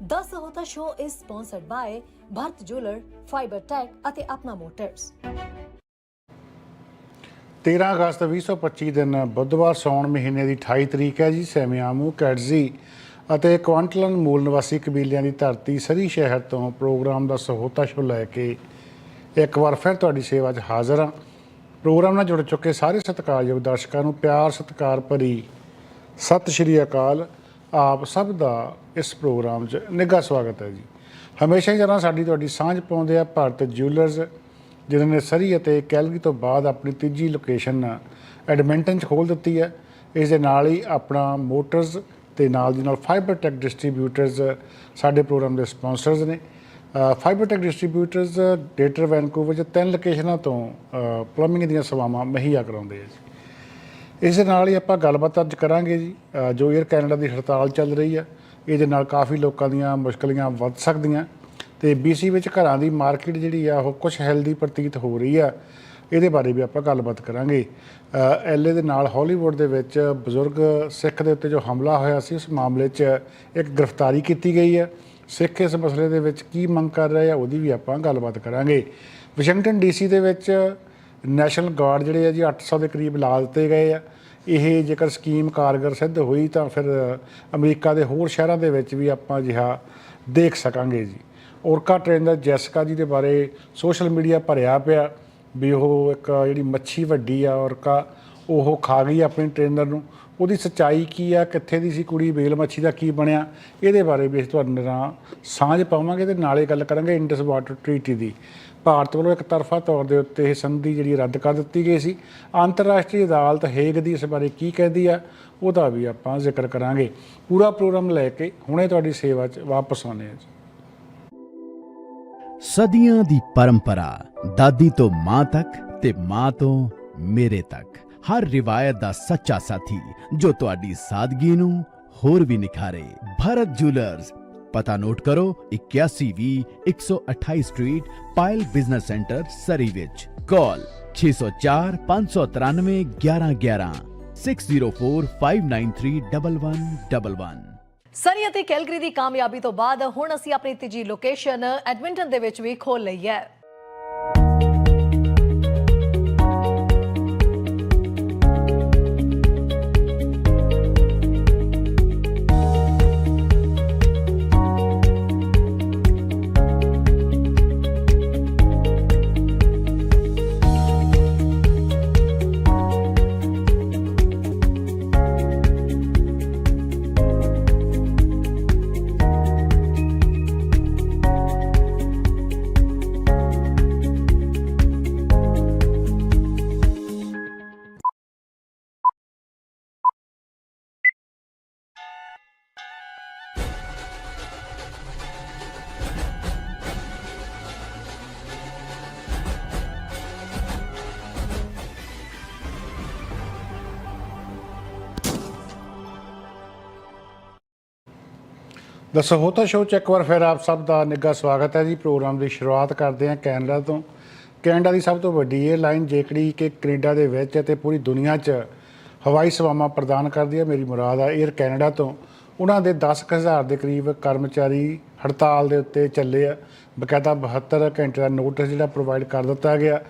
The Sahota Show is sponsored by Bharat Jeweler, Fiber Tech ਅਤੇ Apna motors 13 ਅਗਸਤ 2025 ਦਿਨ ਬੁੱਧਵਾਰ ਸੌਣ ਮਹੀਨੇ ਦੀ 28 ਤਰੀਕ ਹੈ ਜੀ ਸੈਮਿਆਮੂ ਕੈਟਜ਼ੀ ਅਤੇ ਕੁਆਂਟਲਨ ਮੂਲ ਨਿਵਾਸੀ ਕਬੀਲਿਆਂ ਦੀ ਧਰਤੀ ਸਰੀ ਸ਼ਹਿਰ ਤੋਂ ਪ੍ਰੋਗਰਾਮ ਦਾ ਸਹੋਤਾ ਸ਼ੋ ਲੈ ਕੇ ਇੱਕ ਵਾਰ ਫਿਰ ਤੁਹਾਡੀ ਸੇਵਾ 'ਚ ਹਾਜ਼ਰ ਹਾਂ। ਪ੍ਰੋਗਰਾਮ ਨਾਲ ਜੁੜ ਚੁੱਕੇ ਸਾਰੇ ਸਤਿਕਾਰਯੋਗ ਦਰਸ਼ਕਾਂ ਨੂੰ ਪਿਆਰ ਸਤਿਕਾਰ ਭਰੀ ਸਤਿ ਸ਼੍ਰੀ ਅਕਾਲ। ਆਪ ਸਭ ਦਾ ਇਸ ਪ੍ਰੋਗਰਾਮ 'ਚ ਨਿੱਘਾ ਸਵਾਗਤ ਹੈ ਜੀ। ਹਮੇਸ਼ਾ ਹੀ ਜਰਾਂ ਸਾਡੀ ਤੁਹਾਡੀ ਸਾਂਝ ਪਾਉਂਦੇ ਆ ਭਾਰਤ ਜਿਊਲਰਸ ਜਿਨ੍ਹਾਂ ਨੇ ਸਰੀ ਅਤੇ ਕੈਲਗਰੀ ਤੋਂ ਬਾਅਦ ਆਪਣੀ ਤੀਜੀ ਲੋਕੇਸ਼ਨ ਐਡਮਿੰਟਨ 'ਚ ਖੋਲ ਦਿੱਤੀ ਹੈ। ਇਸ ਦੇ ਨਾਲ ਹੀ ਆਪਣਾ ਮੋਟਰਸ ਤੇ ਨਾਲ ਦੀ ਨਾਲ ਫਾਈਬਰ ਟੈਕ ਡਿਸਟ੍ਰੀਬਿਊਟਰਸ ਸਾਡੇ ਪ੍ਰੋਗਰਾਮ ਦੇ ਸਪਾਂਸਰਸ ਨੇ। Fibre tech distributors greater Vancouver 'ਚ ਤਿੰਨ ਲੋਕੇਸ਼ਨਾਂ ਤੋਂ ਪਲੰਬਿੰਗ ਦੀਆਂ ਸੇਵਾਵਾਂ ਮੁਹੱਈਆ ਕਰਾਉਂਦੇ ਆ ਜੀ। ਇਸ ਦੇ ਨਾਲ ਹੀ ਆਪਾਂ ਗੱਲਬਾਤ ਅੱਜ ਕਰਾਂਗੇ ਜੀ। ਜੋ 에ਅਰ ਕੈਨੇਡਾ ਦੀ ਹੜਤਾਲ ਚੱਲ ਰਹੀ ਆ, ਇਹਦੇ ਨਾਲ ਕਾਫੀ ਲੋਕਾਂ ਦੀਆਂ ਮੁਸ਼ਕਲੀਆਂ ਵੱਧ ਸਕਦੀਆਂ। ਤੇ BC ਵਿੱਚ ਘਰਾਂ ਦੀ ਮਾਰਕੀਟ ਜਿਹੜੀ ਆ, ਉਹ ਕੁਝ ਹੈਲਦੀ ਪ੍ਰਤੀਤ ਹੋ ਰਹੀ ਆ। ਇਹਦੇ ਬਾਰੇ ਵੀ ਆਪਾਂ ਗੱਲਬਾਤ ਕਰਾਂਗੇ। ਐਲਏ ਦੇ ਨਾਲ ਹਾਲੀਵੁੱਡ ਦੇ ਵਿੱਚ ਬਜ਼ੁਰਗ ਸਿੱਖ ਦੇ ਉੱਤੇ ਜੋ ਹਮਲਾ ਹੋਇਆ ਸੀ, ਉਸ ਮਾਮਲੇ 'ਚ ਇੱਕ ਗ੍ਰਿਫਤਾਰੀ ਕੀਤੀ ਗਈ ਹੈ ਸਿੱਖ ਇਸ ਮਸਲੇ ਦੇ ਵਿੱਚ ਕੀ ਮੰਗ ਕਰ ਰਹੇ ਆ, ਉਹਦੀ ਵੀ ਆਪਾਂ ਗੱਲਬਾਤ ਕਰਾਂਗੇ। ਵਾਸ਼ਿੰਗਟਨ ਡੀਸੀ ਦੇ ਵਿੱਚ ਨੈਸ਼ਨਲ ਗਾਰਡ ਜਿਹੜੇ ਆ ਜੀ 800 ਦੇ ਕਰੀਬ ਲਾ ਦਿੱਤੇ ਗਏ ਆ। ਇਹ ਜੇਕਰ ਸਕੀਮ ਕਾਰਗਰ ਸਿੱਧ ਹੋਈ ਤਾਂ ਫਿਰ ਅਮਰੀਕਾ ਦੇ ਹੋਰ ਸ਼ਹਿਰਾਂ ਦੇ ਵਿੱਚ ਵੀ ਆਪਾਂ ਜਿਹਾ ਦੇਖ ਸਕਾਂਗੇ ਜੀ। ਔਰਕਾ ਟ੍ਰੇਨਰ ਜੈਸਿਕਾ ਜੀ ਦੇ ਬਾਰੇ ਸੋਸ਼ਲ ਮੀਡੀਆ ਭਰਿਆ ਪਿਆ ਵੀ ਉਹ ਇੱਕ ਜਿਹੜੀ ਮੱਛੀ ਵੱਡੀ ਆ ਔਰਕਾ ਉਹ ਖਾ ਗਈ ਆਪਣੀ ਟ੍ਰੇਨਰ ਨੂੰ। ਉਹਦੀ ਸੱਚਾਈ ਕੀ ਆ, ਕਿੱਥੇ ਦੀ ਸੀ ਕੁੜੀ, ਵੇਲ ਮੱਛੀ ਦਾ ਕੀ ਬਣਿਆ, ਇਹਦੇ ਬਾਰੇ ਵੀ ਅਸੀਂ ਤੁਹਾਡੇ ਨਾਲ ਸਾਂਝ ਪਾਵਾਂਗੇ ਤੇ ਨਾਲੇ ਗੱਲ ਕਰਾਂਗੇ ਇੰਡਸ ਵਾਟਰ ਟ੍ਰੀਟੀ ਦੀ। ਭਾਰਤ ਵੱਲੋਂ ਇੱਕ ਤਰਫਾ ਤੌਰ ਦੇ ਉੱਤੇ ਇਹ ਸੰਧੀ ਜਿਹੜੀ ਰੱਦ ਕਰ ਦਿੱਤੀ ਗਈ ਸੀ। ਅੰਤਰਰਾਸ਼ਟਰੀ ਅਦਾਲਤ ਹੇਗ ਦੀ ਇਸ ਬਾਰੇ ਕੀ ਕਹਿੰਦੀ ਆ, ਉਹਦਾ ਵੀ ਆਪਾਂ ਜ਼ਿਕਰ ਕਰਾਂਗੇ। ਪੂਰਾ ਪ੍ਰੋਗਰਾਮ ਲੈ ਕੇ ਹੁਣੇ ਤੁਹਾਡੀ ਸੇਵਾ 'ਚ ਵਾਪਸ ਆਉਂਦੇ ਹਾਂ ਸਦੀਆਂ ਦੀ ਪਰੰਪਰਾ, ਦਾਦੀ ਤੋਂ ਮਾਂ ਤੱਕ ਤੇ ਮਾਂ ਤੋਂ ਮੇਰੇ ਤੱਕ। ਹਰ ਰਿਵਾਇਤ ਦਾ ਸੱਚਾ ਸਾਥੀ ਜੋ ਤੁਹਾਡੀ ਸਾਦਗੀ ਨੂੰ ਹੋਰ ਵੀ ਨਿਖਾਰੇ। ਭਰਤ ਜੁਲਰਸ ਪਤਾ ਨੋਟ ਕਰੋ 8120 128 street Payal business centre Surrey ਵਿੱਚ ਕਾਲ 604 593 1111 6045931111 ਸਰੀ ਅਤੇ ਕੈਲਗਰੀ ਦੀ ਕਾਮਯਾਬੀ ਤੋਂ ਬਾਅਦ ਹੁਣ ਅਸੀਂ ਆਪਣੀ ਤੀਜੀ ਲੋਕੇਸ਼ਨ ਐਡਮਿੰਟਨ ਦੇ ਵਿੱਚ ਵੀ ਖੋਲ ਲਈ ਹੈ ਦਾ ਸਹੋਤਾ ਸ਼ੋਅ ਚ ਇੱਕ ਵਾਰ ਫਿਰ ਆਪ ਸਭ ਦਾ ਨਿੱਘਾ ਸਵਾਗਤ ਹੈ ਜੀ। ਪ੍ਰੋਗਰਾਮ ਦੀ ਸ਼ੁਰੂਆਤ ਕਰਦੇ ਹਾਂ ਕੈਨੇਡਾ ਤੋਂ। ਕੈਨੇਡਾ ਦੀ ਸਭ ਤੋਂ ਵੱਡੀ 에ਅਰਲਾਈਨ ਜੇਕੜੀ ਕਿ ਕੈਨੇਡਾ ਦੇ ਵਿੱਚ ਅਤੇ ਪੂਰੀ ਦੁਨੀਆ 'ਚ ਹਵਾਈ ਸੇਵਾਵਾਂ ਪ੍ਰਦਾਨ ਕਰਦੀ ਹੈ, ਮੇਰੀ ਮੁਰਾਦ ਆ 에ਅਰ ਕੈਨੇਡਾ ਤੋਂ। ਉਹਨਾਂ ਦੇ 10000 ਦੇ ਕਰੀਬ ਕਰਮਚਾਰੀ ਹੜਤਾਲ ਦੇ ਉੱਤੇ ਚੱਲੇ ਆ। ਬਕਾਇਦਾ 72 ਘੰਟੇ ਦਾ ਨੋਟਿਸ ਜਿਹੜਾ ਪ੍ਰੋਵਾਈਡ ਕਰ ਦਿੱਤਾ ਗਿਆ।